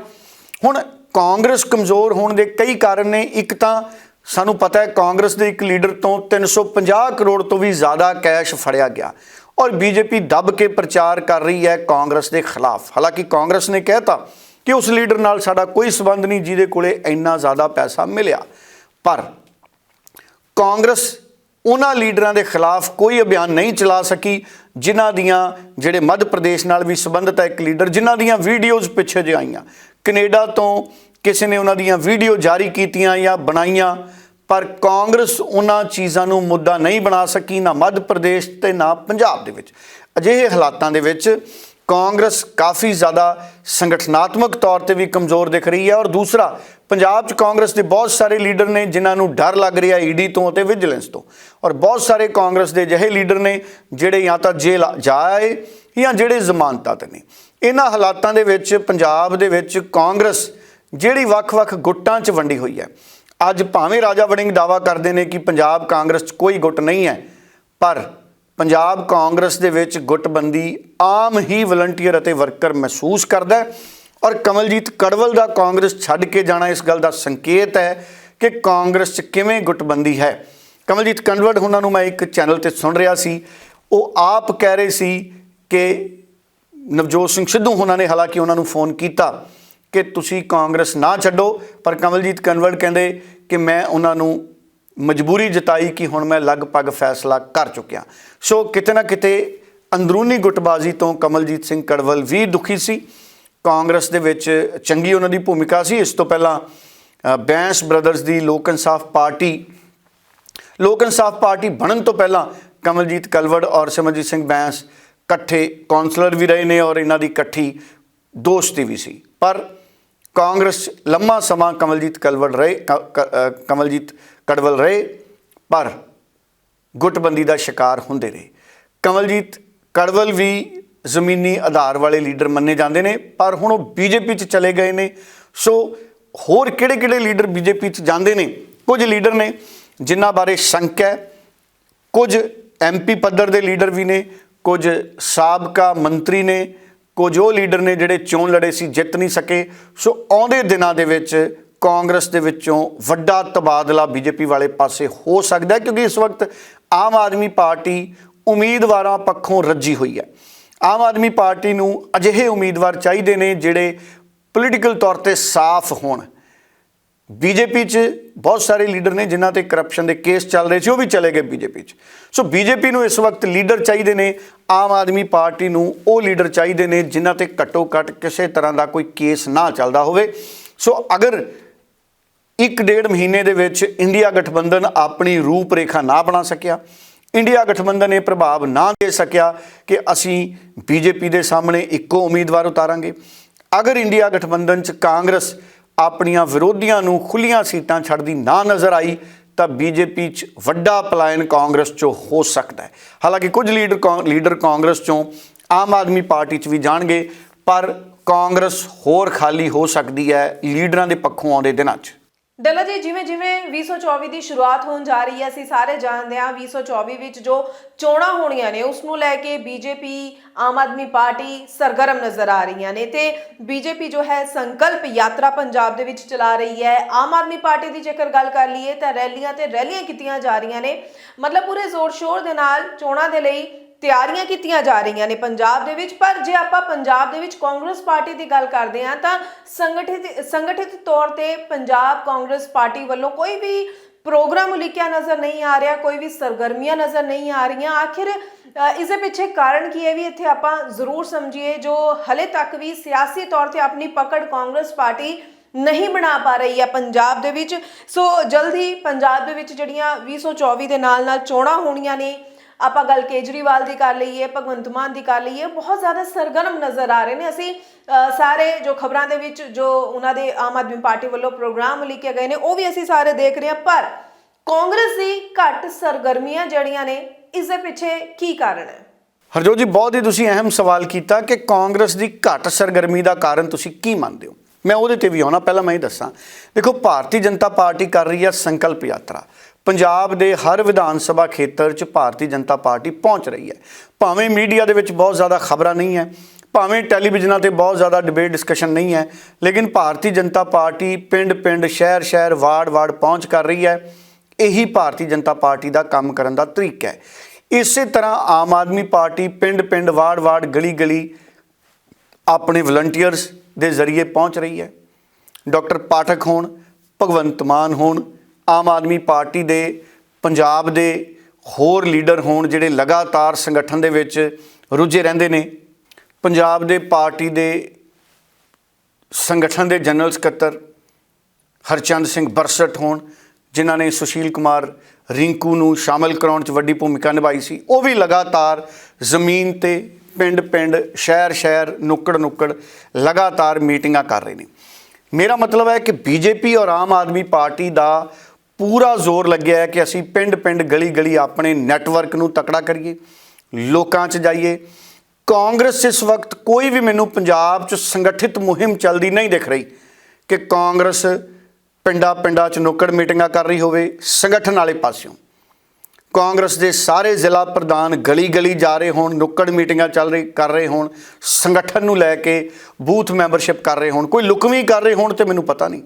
ਹੁਣ ਕਾਂਗਰਸ ਕਮਜ਼ੋਰ ਹੋਣ ਦੇ ਕਈ ਕਾਰਨ ਨੇ। ਇੱਕ ਤਾਂ ਸਾਨੂੰ ਪਤਾ ਹੈ, ਕਾਂਗਰਸ ਦੇ ਇੱਕ ਲੀਡਰ ਤੋਂ 350 ਕਰੋੜ ਤੋਂ ਵੀ ਜ਼ਿਆਦਾ ਕੈਸ਼ ਫੜਿਆ ਗਿਆ ਔਰ ਬੀਜੇਪੀ ਦੱਬ ਕੇ ਪ੍ਰਚਾਰ ਕਰ ਰਹੀ ਹੈ ਕਾਂਗਰਸ ਦੇ ਖਿਲਾਫ। ਹਾਲਾਂਕਿ ਕਾਂਗਰਸ ਨੇ ਕਹਿਤਾ ਕਿ ਉਸ ਲੀਡਰ ਨਾਲ ਸਾਡਾ ਕੋਈ ਸਬੰਧ ਨਹੀਂ, ਜਿਹਦੇ ਕੋਲੇ ਇੰਨਾ ਜ਼ਿਆਦਾ ਪੈਸਾ ਮਿਲਿਆ। ਪਰ ਕਾਂਗਰਸ ਉਹਨਾਂ ਲੀਡਰਾਂ ਦੇ ਖਿਲਾਫ ਕੋਈ ਅਭਿਆਨ ਨਹੀਂ ਚਲਾ ਸਕੀ, ਜਿਨ੍ਹਾਂ ਦੀਆਂ ਜਿਹੜੇ ਮੱਧ ਪ੍ਰਦੇਸ਼ ਨਾਲ ਵੀ ਸੰਬੰਧਿਤ ਹੈ ਇੱਕ ਲੀਡਰ, ਜਿਨ੍ਹਾਂ ਦੀਆਂ ਵੀਡੀਓਜ਼ ਪਿੱਛੇ ਜੇ ਆਈਆਂ। ਕੈਨੇਡਾ ਤੋਂ ਕਿਸੇ ਨੇ ਉਹਨਾਂ ਦੀਆਂ ਵੀਡੀਓ ਜਾਰੀ ਕੀਤੀਆਂ ਜਾਂ ਬਣਾਈਆਂ, ਪਰ ਕਾਂਗਰਸ ਉਹਨਾਂ ਚੀਜ਼ਾਂ ਨੂੰ ਮੁੱਦਾ ਨਹੀਂ ਬਣਾ ਸਕੀ, ਨਾ ਮੱਧ ਪ੍ਰਦੇਸ਼ ਤੇ ਨਾ ਪੰਜਾਬ ਦੇ ਵਿੱਚ। ਅਜਿਹੇ ਹਾਲਾਤਾਂ ਦੇ ਵਿੱਚ ਕਾਂਗਰਸ ਕਾਫੀ ਜ਼ਿਆਦਾ ਸੰਗਠਨਾਤਮਕ ਤੌਰ ਤੇ ਵੀ ਕਮਜ਼ੋਰ ਦਿਖ ਰਹੀ ਹੈ ਔਰ ਦੂਸਰਾ, ਪੰਜਾਬ 'ਚ ਕਾਂਗਰਸ ਦੇ ਬਹੁਤ ਸਾਰੇ ਲੀਡਰ ਨੇ ਜਿਨ੍ਹਾਂ ਨੂੰ ਡਰ ਲੱਗ ਰਿਹਾ ਈਡੀ ਤੋਂ ਅਤੇ ਵਿਜੀਲੈਂਸ ਤੋਂ ਔਰ ਬਹੁਤ ਸਾਰੇ ਕਾਂਗਰਸ ਦੇ ਅਜਿਹੇ ਲੀਡਰ ਨੇ ਜਿਹੜੇ ਜਾਂ ਤਾਂ ਜੇਲ੍ਹ ਜਾ ਆਏ ਜਾਂ ਜਿਹੜੇ ਜ਼ਮਾਨਤਾਂ ਤੇ ਨੇ। ਇਹਨਾਂ ਹਾਲਾਤਾਂ ਦੇ ਵਿੱਚ, ਪੰਜਾਬ ਦੇ ਵਿੱਚ ਕਾਂਗਰਸ ਜਿਹੜੀ ਵੱਖ-ਵੱਖ ਗੁੱਟਾਂ 'ਚ ਵੰਡੀ ਹੋਈ ਹੈ। ਅੱਜ ਭਾਵੇਂ ਰਾਜਾ ਵੜਿੰਗ ਦਾਵਾ ਕਰਦੇ ਨੇ ਕਿ ਪੰਜਾਬ ਕਾਂਗਰਸ 'ਚ ਕੋਈ ਗੁੱਟ ਨਹੀਂ ਹੈ, ਪਰ ਪੰਜਾਬ ਕਾਂਗਰਸ ਦੇ ਵਿੱਚ ਗੁੱਟਬੰਦੀ ਆਮ ਹੀ ਵਲੰਟੀਅਰ ਅਤੇ ਵਰਕਰ ਮਹਿਸੂਸ ਕਰਦਾ ਹੈ ਔਰ ਕਮਲਜੀਤ ਕੜਵਲ ਦਾ ਕਾਂਗਰਸ ਛੱਡ ਕੇ ਜਾਣਾ ਇਸ ਗੱਲ ਦਾ ਸੰਕੇਤ ਹੈ ਕਿ ਕਾਂਗਰਸ 'ਚ ਕਿਵੇਂ ਗੁੱਟਬੰਦੀ ਹੈ। ਕਮਲਜੀਤ ਕਨਵਰਟ ਉਹਨਾਂ ਨੂੰ ਮੈਂ ਇੱਕ ਚੈਨਲ ਤੇ ਸੁਣ ਰਿਹਾ ਸੀ। ਉਹ ਆਪ ਕਹਿ ਰਹੇ ਸੀ ਕਿ ਨਵਜੋਤ ਸਿੰਘ ਸਿੱਧੂ ਉਹਨਾਂ ਨੇ ਹਾਲਾਂਕਿ ਉਹਨਾਂ ਨੂੰ ਫੋਨ ਕੀਤਾ ਕਿ ਤੁਸੀਂ ਕਾਂਗਰਸ ਨਾ ਛੱਡੋ, ਪਰ ਕਮਲਜੀਤ ਕਨਵਰਟ ਕਹਿੰਦੇ ਕਿ ਮੈਂ ਉਹਨਾਂ ਨੂੰ ਮਜਬੂਰੀ ਜਤਾਈ ਕਿ ਹੁਣ ਮੈਂ ਲਗਭਗ ਫੈਸਲਾ ਕਰ ਚੁੱਕਿਆ। ਸੋ ਕਿਤੇ ਨਾ ਕਿਤੇ ਅੰਦਰੂਨੀ ਗੁੱਟਬਾਜ਼ੀ ਤੋਂ ਕਮਲਜੀਤ ਸਿੰਘ ਕੜਵਲ ਵੀ ਦੁਖੀ ਸੀ। ਕਾਂਗਰਸ ਦੇ ਵਿੱਚ ਚੰਗੀ ਉਹਨਾਂ ਦੀ ਭੂਮਿਕਾ ਸੀ। ਇਸ ਤੋਂ ਪਹਿਲਾਂ ਬੈਂਸ ਬ੍ਰਦਰਸ ਦੀ ਲੋਕ ਇਨਸਾਫ ਪਾਰਟੀ, ਲੋਕ ਇਨਸਾਫ ਪਾਰਟੀ ਬਣਨ ਤੋਂ ਪਹਿਲਾਂ ਕਮਲਜੀਤ ਕਲਵੜ ਔਰ ਸਿਮਰਜੀਤ ਸਿੰਘ ਬੈਂਸ ਇਕੱਠੇ ਕਾਉਂਸਲਰ ਵੀ ਰਹੇ ਨੇ ਔਰ ਇਹਨਾਂ ਦੀ ਇਕੱਠੀ ਦੋਸਤੀ ਵੀ ਸੀ। ਪਰ ਕਾਂਗਰਸ ਲੰਮਾ ਸਮਾਂ ਕਮਲਜੀਤ ਕਲਵੜ ਰਹੇ ਕਮਲਜੀਤ ਕੜਵਲ ਰਹੇ, ਪਰ ਗੁੱਟਬੰਦੀ ਦਾ ਸ਼ਿਕਾਰ ਹੁੰਦੇ ਰਹੇ। ਕਮਲਜੀਤ ਕੜਵਲ ਵੀ ਜ਼ਮੀਨੀ ਆਧਾਰ ਵਾਲੇ ਲੀਡਰ ਮੰਨੇ ਜਾਂਦੇ ਨੇ, ਪਰ ਹੁਣ ਉਹ ਬੀਜੇਪੀ 'ਚ ਚਲੇ ਗਏ ਨੇ। ਸੋ ਹੋਰ ਕਿਹੜੇ-ਕਿਹੜੇ ਲੀਡਰ ਬੀਜੇਪੀ 'ਚ ਜਾਂਦੇ ਨੇ? ਕੁਝ ਲੀਡਰ ਨੇ ਜਿਨ੍ਹਾਂ ਬਾਰੇ ਸ਼ੰਕ ਹੈ। ਕੁਝ ਐਮਪੀ ਪੱਧਰ ਦੇ ਲੀਡਰ ਵੀ ਨੇ, ਕੁਝ ਸਾਬਕਾ ਮੰਤਰੀ ਨੇ, ਕੁਝ ਉਹ ਲੀਡਰ ਨੇ ਜਿਹੜੇ ਚੋਣ ਲੜੇ ਸੀ, ਜਿੱਤ ਨਹੀਂ ਸਕੇ। ਸੋ ਆਉਂਦੇ ਦਿਨਾਂ ਦੇ ਵਿੱਚ ਕਾਂਗਰਸ ਦੇ ਵਿੱਚੋਂ ਵੱਡਾ ਤਬਾਦਲਾ ਬੀਜੇਪੀ ਵਾਲੇ ਪਾਸੇ ਹੋ ਸਕਦਾ ਕਿਉਂਕਿ ਇਸ ਵਕਤ ਆਮ ਆਦਮੀ ਪਾਰਟੀ ਉਮੀਦਵਾਰਾਂ ਪੱਖੋਂ ਰੱਜੀ ਹੋਈ ਹੈ। ਆਮ ਆਦਮੀ ਪਾਰਟੀ ਨੂੰ ਅਜਿਹੇ ਉਮੀਦਵਾਰ ਚਾਹੀਦੇ ਨੇ ਜਿਹੜੇ ਪੋਲੀਟੀਕਲ ਤੌਰ ਤੇ ਸਾਫ਼ ਹੋਣ। ਬੀਜੇਪੀ 'ਚ ਬਹੁਤ ਸਾਰੇ ਲੀਡਰ ਨੇ ਜਿਨ੍ਹਾਂ ਤੇ ਕਰਪਸ਼ਨ ਦੇ ਕੇਸ ਚੱਲ ਰਹੇ ਸੀ, ਉਹ ਵੀ ਚਲੇ ਗਏ ਬੀਜੇਪੀ 'ਚ। ਸੋ ਬੀਜੇਪੀ ਨੂੰ ਇਸ ਵਕਤ ਲੀਡਰ ਚਾਹੀਦੇ ਨੇ, ਆਮ ਆਦਮੀ ਪਾਰਟੀ ਨੂੰ ਉਹ ਲੀਡਰ ਚਾਹੀਦੇ ਨੇ ਜਿਨ੍ਹਾਂ ਤੇ ਘੱਟੋ ਘੱਟ ਕਿਸੇ ਤਰ੍ਹਾਂ ਦਾ ਕੋਈ ਕੇਸ ਨਾ ਚੱਲਦਾ ਹੋਵੇ। ਸੋ ਅਗਰ ਇੱਕ ਡੇਢ ਮਹੀਨੇ ਦੇ ਵਿੱਚ ਇੰਡੀਆ ਗਠਬੰਧਨ ਆਪਣੀ ਰੂਪਰੇਖਾ ਨਾ ਬਣਾ ਸਕਿਆ। ਇੰਡੀਆ ਗਠਬੰਧਨ ਇਹ ਪ੍ਰਭਾਵ ਨਾ ਦੇ ਸਕਿਆ ਕਿ ਅਸੀਂ ਬੀਜੇਪੀ ਦੇ ਸਾਹਮਣੇ ਇੱਕੋ ਉਮੀਦਵਾਰ ਉਤਾਰਾਂਗੇ। ਅਗਰ ਇੰਡੀਆ ਗਠਬੰਧਨ ਚ ਕਾਂਗਰਸ ਆਪਣੀਆਂ ਵਿਰੋਧੀਆਂ ਨੂੰ ਖੁੱਲੀਆਂ ਸੀਟਾਂ ਛੱਡਦੀ ਨਾ ਨਜ਼ਰ ਆਈ, ਤਾਂ ਬੀਜੇਪੀ ਚ ਵੱਡਾ ਪਲਾਇਨ ਕਾਂਗਰਸ ਚੋਂ ਹੋ ਸਕਦਾ ਹੈ। ਹਾਲਾਂਕਿ ਕੁਝ ਲੀਡਰ ਕਾਂ- ਲੀਡਰ ਕਾਂਗਰਸ ਚੋਂ ਆਮ ਆਦਮੀ ਪਾਰਟੀ ਚ ਵੀ ਜਾਣਗੇ, ਪਰ ਕਾਂਗਰਸ ਹੋਰ ਖਾਲੀ ਹੋ ਸਕਦੀ ਹੈ ਲੀਡਰਾਂ ਦੇ ਪੱਖੋਂ ਆਉਂਦੇ ਦਿਨਾਂ 'ਚ। ਡੱਲਾ ਜੀ, ਜਿਵੇਂ ਜਿਵੇਂ 2024 ਦੀ ਸ਼ੁਰੂਆਤ ਹੋਣ ਜਾ ਰਹੀ ਹੈ, ਅਸੀਂ ਸਾਰੇ ਜਾਣਦੇ ਹਾਂ 2024 ਵਿੱਚ ਜੋ ਚੋਣਾਂ ਹੋਣੀਆਂ ਨੇ ਉਸ ਨੂੰ ਲੈ ਕੇ ਬੀਜੇਪੀ ਆਮ ਆਦਮੀ ਪਾਰਟੀ ਸਰਗਰਮ ਨਜ਼ਰ ਆ ਰਹੀਆਂ ਨੇ। ਤੇ ਬੀਜੇਪੀ ਜੋ ਹੈ, ਸੰਕਲਪ ਯਾਤਰਾ ਪੰਜਾਬ ਦੇ ਵਿੱਚ ਚਲਾ ਰਹੀ ਹੈ। ਆਮ ਆਦਮੀ ਪਾਰਟੀ ਦੀ ਜੇਕਰ ਗੱਲ ਕਰ ਲਈਏ, ਤਾਂ ਰੈਲੀਆਂ ਤੇ ਰੈਲੀਆਂ ਕੀਤੀਆਂ ਜਾ ਰਹੀਆਂ ਨੇ। ਮਤਲਬ ਪੂਰੇ ਜ਼ੋਰ ਸ਼ੋਰ ਦੇ ਨਾਲ ਚੋਣਾਂ ਦੇ ਲਈ ਤਿਆਰੀਆਂ ਕੀਤੀਆਂ ਜਾ ਰਹੀਆਂ ਨੇ ਪੰਜਾਬ ਦੇ ਵਿੱਚ। ਪਰ ਜੇ ਆਪਾਂ ਪੰਜਾਬ ਦੇ ਵਿੱਚ ਕਾਂਗਰਸ ਪਾਰਟੀ ਦੀ ਗੱਲ ਕਰਦੇ ਹਾਂ ਤਾਂ ਸੰਗਠਿਤ ਸੰਗਠਿਤ ਤੌਰ ਤੇ ਪੰਜਾਬ ਕਾਂਗਰਸ ਪਾਰਟੀ ਵੱਲੋਂ ਕੋਈ ਵੀ ਪ੍ਰੋਗਰਾਮ ਉਲੀਕਿਆ ਨਜ਼ਰ ਨਹੀਂ ਆ ਰਿਹਾ, ਕੋਈ ਵੀ ਸਰਗਰਮੀਆਂ ਨਜ਼ਰ ਨਹੀਂ ਆ ਰਹੀਆਂ। ਆਖਿਰ ਇਸ ਦੇ ਪਿੱਛੇ ਕਾਰਨ ਕੀ ਹੈ ਵੀ ਇੱਥੇ ਆਪਾਂ ਜ਼ਰੂਰ ਸਮਝੀਏ, ਜੋ ਹਲੇ ਤੱਕ ਵੀ ਸਿਆਸੀ ਤੌਰ ਤੇ ਆਪਣੀ ਪਕੜ ਕਾਂਗਰਸ ਪਾਰਟੀ ਨਹੀਂ ਬਣਾ ਪਾ ਰਹੀ ਹੈ ਪੰਜਾਬ ਦੇ ਵਿੱਚ। ਸੋ ਜਲਦੀ ਪੰਜਾਬ ਦੇ ਵਿੱਚ ਜਿਹੜੀਆਂ 2024 ਦੇ ਨਾਲ ਨਾਲ ਚੋਣਾਂ ਹੋਣੀਆਂ ਨੇ ਆਪਾਂ ਗੱਲ ਕੇਜਰੀਵਾਲ ਦੀ ਕਰ ਲਈਏ, ਭਗਵੰਤ ਮਾਨ ਦੀ ਕਰ ਲਈਏ, ਬਹੁਤ ਜ਼ਿਆਦਾ ਸਰਗਰਮ ਨਜ਼ਰ ਆ ਰਹੇ ਨੇ। ਅਸੀਂ ਸਾਰੇ ਜੋ ਖਬਰਾਂ ਦੇ ਵਿੱਚ ਜੋ ਉਹਨਾਂ ਦੇ ਆਮ ਆਦਮੀ ਪਾਰਟੀ ਵੱਲੋਂ ਪ੍ਰੋਗਰਾਮ ਲਿਖੇ ਗਏ ਨੇ, ਉਹ ਵੀ ਅਸੀਂ ਸਾਰੇ ਦੇਖ ਰਹੇ ਹਾਂ। ਪਰ ਕਾਂਗਰਸ ਦੀ ਘੱਟ ਸਰਗਰਮੀਆਂ ਜਿਹੜੀਆਂ ਨੇ ਇਸ ਦੇ ਪਿੱਛੇ ਕੀ ਕਾਰਨ ਹੈ? ਹਰਜੋਤ ਜੀ, ਬਹੁਤ ਹੀ ਤੁਸੀਂ ਅਹਿਮ ਸਵਾਲ ਕੀਤਾ ਕਿ ਕਾਂਗਰਸ ਦੀ ਘੱਟ ਸਰਗਰਮੀ ਦਾ ਕਾਰਨ ਤੁਸੀਂ ਕੀ ਮੰਨਦੇ ਹੋ? ਮੈਂ ਉਹਦੇ ਤੇ ਵੀ ਆਉਣਾ, ਪਹਿਲਾਂ ਮੈਂ ਹੀ ਦੱਸਾਂ। ਦੇਖੋ, ਭਾਰਤੀ ਜਨਤਾ ਪਾਰਟੀ ਕਰ ਰਹੀ ਹੈ ਸੰਕਲਪ ਯਾਤਰਾ। ਪੰਜਾਬ ਦੇ ਹਰ ਵਿਧਾਨ ਸਭਾ ਖੇਤਰ 'ਚ ਭਾਰਤੀ ਜਨਤਾ ਪਾਰਟੀ ਪਹੁੰਚ ਰਹੀ ਹੈ। ਭਾਵੇਂ ਮੀਡੀਆ ਦੇ ਵਿੱਚ ਬਹੁਤ ਜ਼ਿਆਦਾ ਖਬਰਾਂ ਨਹੀਂ ਹੈ, ਭਾਵੇਂ ਟੈਲੀਵਿਜ਼ਨਾਂ ਤੇ ਬਹੁਤ ਜ਼ਿਆਦਾ ਡਿਬੇਟ ਡਿਸਕਸ਼ਨ ਨਹੀਂ ਹੈ, ਲੇਕਿਨ ਭਾਰਤੀ ਜਨਤਾ ਪਾਰਟੀ ਪਿੰਡ-ਪਿੰਡ, ਸ਼ਹਿਰ-ਸ਼ਹਿਰ, ਵਾਰਡ-ਵਾਰਡ ਪਹੁੰਚ ਕਰ ਰਹੀ ਹੈ। ਇਹੀ ਭਾਰਤੀ ਜਨਤਾ ਪਾਰਟੀ ਦਾ ਕੰਮ ਕਰਨ ਦਾ ਤਰੀਕਾ ਹੈ। ਇਸੇ ਤਰ੍ਹਾਂ ਆਮ ਆਦਮੀ ਪਾਰਟੀ ਪਿੰਡ-ਪਿੰਡ, ਵਾਰਡ-ਵਾਰਡ, ਗਲੀ-ਗਲੀ ਆਪਣੇ ਵਲੰਟੀਅਰਸ ਦੇ ਜ਼ਰੀਏ ਪਹੁੰਚ ਰਹੀ ਹੈ। ਡਾਕਟਰ ਪਾਠਕ ਹੋਣ, ਭਗਵੰਤ ਮਾਨ ਹੋਣ ਆਮ ਆਦਮੀ ਪਾਰਟੀ ਦੇ, ਪੰਜਾਬ ਦੇ ਹੋਰ ਲੀਡਰ ਹੋਣ ਜਿਹੜੇ ਲਗਾਤਾਰ ਸੰਗਠਨ ਦੇ ਵਿੱਚ ਰੁੱਝੇ ਰਹਿੰਦੇ ਨੇ, ਪੰਜਾਬ ਦੇ ਪਾਰਟੀ ਦੇ ਸੰਗਠਨ ਦੇ ਜਨਰਲ ਸਕੱਤਰ ਹਰਚੰਦ ਸਿੰਘ ਬਰਸਟ ਹੋਣ, ਜਿਨ੍ਹਾਂ ਨੇ ਸੁਸ਼ੀਲ ਕੁਮਾਰ ਰਿੰਕੂ ਨੂੰ ਸ਼ਾਮਲ ਕਰਾਉਣ 'ਚ ਵੱਡੀ ਭੂਮਿਕਾ ਨਿਭਾਈ ਸੀ, ਉਹ ਵੀ ਲਗਾਤਾਰ ਜ਼ਮੀਨ ਤੇ ਪਿੰਡ-ਪਿੰਡ, ਸ਼ਹਿਰ-ਸ਼ਹਿਰ, ਨੁੱਕੜ-ਨੁੱਕੜ ਲਗਾਤਾਰ ਮੀਟਿੰਗਾਂ ਕਰ ਰਹੇ ਨੇ। ਮੇਰਾ ਮਤਲਬ ਹੈ ਕਿ ਬੀਜੇਪੀ ਔਰ ਆਮ ਆਦਮੀ ਪਾਰਟੀ ਦਾ ਪੂਰਾ ਜ਼ੋਰ ਲੱਗਿਆ ਹੈ ਕਿ ਅਸੀਂ ਪਿੰਡ-ਪਿੰਡ, ਗਲੀ-ਗਲੀ ਆਪਣੇ ਨੈਟਵਰਕ ਨੂੰ ਤਕੜਾ ਕਰੀਏ, ਲੋਕਾਂ 'ਚ ਜਾਈਏ। ਕਾਂਗਰਸ ਇਸ ਵਕਤ ਕੋਈ ਵੀ ਮੈਨੂੰ ਪੰਜਾਬ 'ਚ ਸੰਗਠਿਤ ਮੁਹਿੰਮ ਚੱਲਦੀ ਨਹੀਂ ਦਿਖ ਰਹੀ ਕਿ ਕਾਂਗਰਸ ਪਿੰਡਾਂ ਪਿੰਡਾਂ 'ਚ ਨੁੱਕੜ ਮੀਟਿੰਗਾਂ ਕਰ ਰਹੀ ਹੋਵੇ, ਸੰਗਠਨ ਵਾਲੇ ਪਾਸਿਓਂ। ਕਾਂਗਰਸ ਦੇ ਸਾਰੇ ਜ਼ਿਲ੍ਹਾ ਪ੍ਰਧਾਨ ਗਲੀ ਗਲੀ ਜਾ ਰਹੇ ਹੋਣ, ਨੁੱਕੜ ਮੀਟਿੰਗਾਂ ਚੱਲ ਰਹੀ, ਕਰ ਰਹੇ ਹੋਣ, ਸੰਗਠਨ ਨੂੰ ਲੈ ਕੇ ਬੂਥ ਮੈਂਬਰਸ਼ਿਪ ਕਰ ਰਹੇ ਹੋਣ, ਕੋਈ ਲੁਕਵੀਂ ਕਰ ਰਹੇ ਹੋਣ ਤੇ ਮੈਨੂੰ ਪਤਾ ਨਹੀਂ।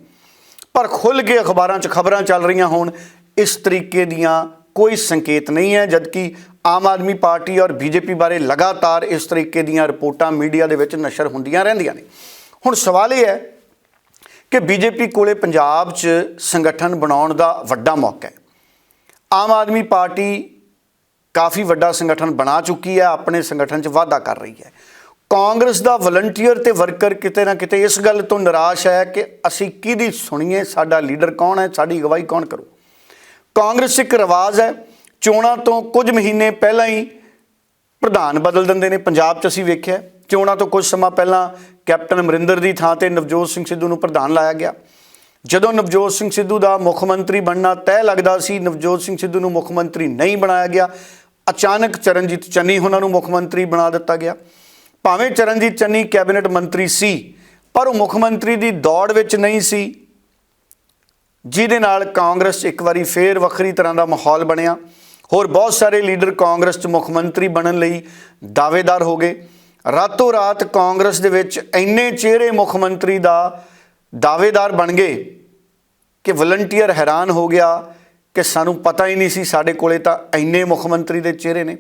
ਪਰ ਖੁੱਲ ਕੇ ਅਖਬਾਰਾਂ 'ਚ ਖਬਰਾਂ ਚੱਲ ਰਹੀਆਂ ਹੋਣ, ਇਸ ਤਰੀਕੇ ਦੀਆਂ ਕੋਈ ਸੰਕੇਤ ਨਹੀਂ ਹੈ, ਜਦਕਿ ਆਮ ਆਦਮੀ ਪਾਰਟੀ ਔਰ ਬੀਜੇਪੀ ਬਾਰੇ ਲਗਾਤਾਰ ਇਸ ਤਰੀਕੇ ਦੀਆਂ ਰਿਪੋਰਟਾਂ ਮੀਡੀਆ ਦੇ ਵਿੱਚ ਨਸ਼ਰ ਹੁੰਦੀਆਂ ਰਹਿੰਦੀਆਂ ਨੇ। ਹੁਣ ਸਵਾਲ ਇਹ ਹੈ ਕਿ ਬੀਜੇਪੀ ਕੋਲੇ ਪੰਜਾਬ 'ਚ ਸੰਗਠਨ ਬਣਾਉਣ ਦਾ ਵੱਡਾ ਮੌਕਾ ਹੈ। ਆਮ ਆਦਮੀ ਪਾਰਟੀ ਕਾਫੀ ਵੱਡਾ ਸੰਗਠਨ ਬਣਾ ਚੁੱਕੀ ਹੈ, ਆਪਣੇ ਸੰਗਠਨ 'ਚ ਵਾਧਾ ਕਰ ਰਹੀ ਹੈ। ਕਾਂਗਰਸ ਦਾ ਵਲੰਟੀਅਰ ਤੇ ਵਰਕਰ ਕਿਤੇ ਨਾ ਕਿਤੇ ਇਸ ਗੱਲ ਤੋਂ ਨਿਰਾਸ਼ ਹੈ ਕਿ ਅਸੀਂ ਕਿਹਦੀ ਸੁਣੀਏ, ਸਾਡਾ ਲੀਡਰ ਕੌਣ ਹੈ, ਸਾਡੀ ਅਗਵਾਈ ਕੌਣ ਕਰੂ? ਕਾਂਗਰਸ ਇੱਕ ਰਿਵਾਜ ਹੈ, ਚੋਣਾਂ ਤੋਂ ਕੁਝ ਮਹੀਨੇ ਪਹਿਲਾਂ ਹੀ ਪ੍ਰਧਾਨ ਬਦਲ ਦਿੰਦੇ ਨੇ। ਪੰਜਾਬ 'ਚ ਅਸੀਂ ਵੇਖਿਆ, ਚੋਣਾਂ ਤੋਂ ਕੁਝ ਸਮਾਂ ਪਹਿਲਾਂ ਕੈਪਟਨ ਅਮਰਿੰਦਰ ਦੀ ਥਾਂ ਤੇ ਨਵਜੋਤ ਸਿੰਘ ਸਿੱਧੂ ਨੂੰ ਪ੍ਰਧਾਨ ਲਾਇਆ ਗਿਆ। ਜਦੋਂ ਨਵਜੋਤ ਸਿੰਘ ਸਿੱਧੂ ਦਾ ਮੁੱਖ ਮੰਤਰੀ ਬਣਨਾ ਤੈਅ ਲੱਗਦਾ ਸੀ, ਨਵਜੋਤ ਸਿੰਘ ਸਿੱਧੂ ਨੂੰ ਮੁੱਖ ਮੰਤਰੀ ਨਹੀਂ ਬਣਾਇਆ ਗਿਆ। ਅਚਾਨਕ ਚਰਨਜੀਤ ਚੰਨੀ ਉਹਨਾਂ ਨੂੰ ਮੁੱਖ ਮੰਤਰੀ ਬਣਾ ਦਿੱਤਾ ਗਿਆ। ਭਾਵੇਂ ਚਰਨਜੀਤ ਚੰਨੀ ਕੈਬਨਿਟ ਮੰਤਰੀ ਸੀ, ਪਰ ਉਹ ਮੁੱਖ ਮੰਤਰੀ ਦੀ ਦੌੜ ਵਿੱਚ ਨਹੀਂ ਸੀ। ਜਿਹਦੇ ਨਾਲ ਕਾਂਗਰਸ ਇੱਕ ਵਾਰੀ ਫੇਰ ਵੱਖਰੀ ਤਰ੍ਹਾਂ ਦਾ ਮਾਹੌਲ ਬਣਿਆ। ਹੋਰ ਬਹੁਤ ਸਾਰੇ ਲੀਡਰ ਕਾਂਗਰਸ 'ਚ ਮੁੱਖ ਮੰਤਰੀ ਬਣਨ ਲਈ ਦਾਅਵੇਦਾਰ ਹੋ ਗਏ। ਰਾਤੋਂ ਰਾਤ ਕਾਂਗਰਸ ਦੇ ਵਿੱਚ ਇੰਨੇ ਚਿਹਰੇ ਮੁੱਖ ਮੰਤਰੀ ਦਾ ਦਾਅਵੇਦਾਰ ਬਣ ਗਏ ਕਿ ਵਲੰਟੀਅਰ ਹੈਰਾਨ ਹੋ ਗਿਆ ਕਿ ਸਾਨੂੰ ਪਤਾ ਹੀ ਨਹੀਂ ਸੀ ਸਾਡੇ ਕੋਲੇ ਤਾਂ ਇੰਨੇ ਮੁੱਖ ਮੰਤਰੀ ਦੇ ਚਿਹਰੇ ਨੇ।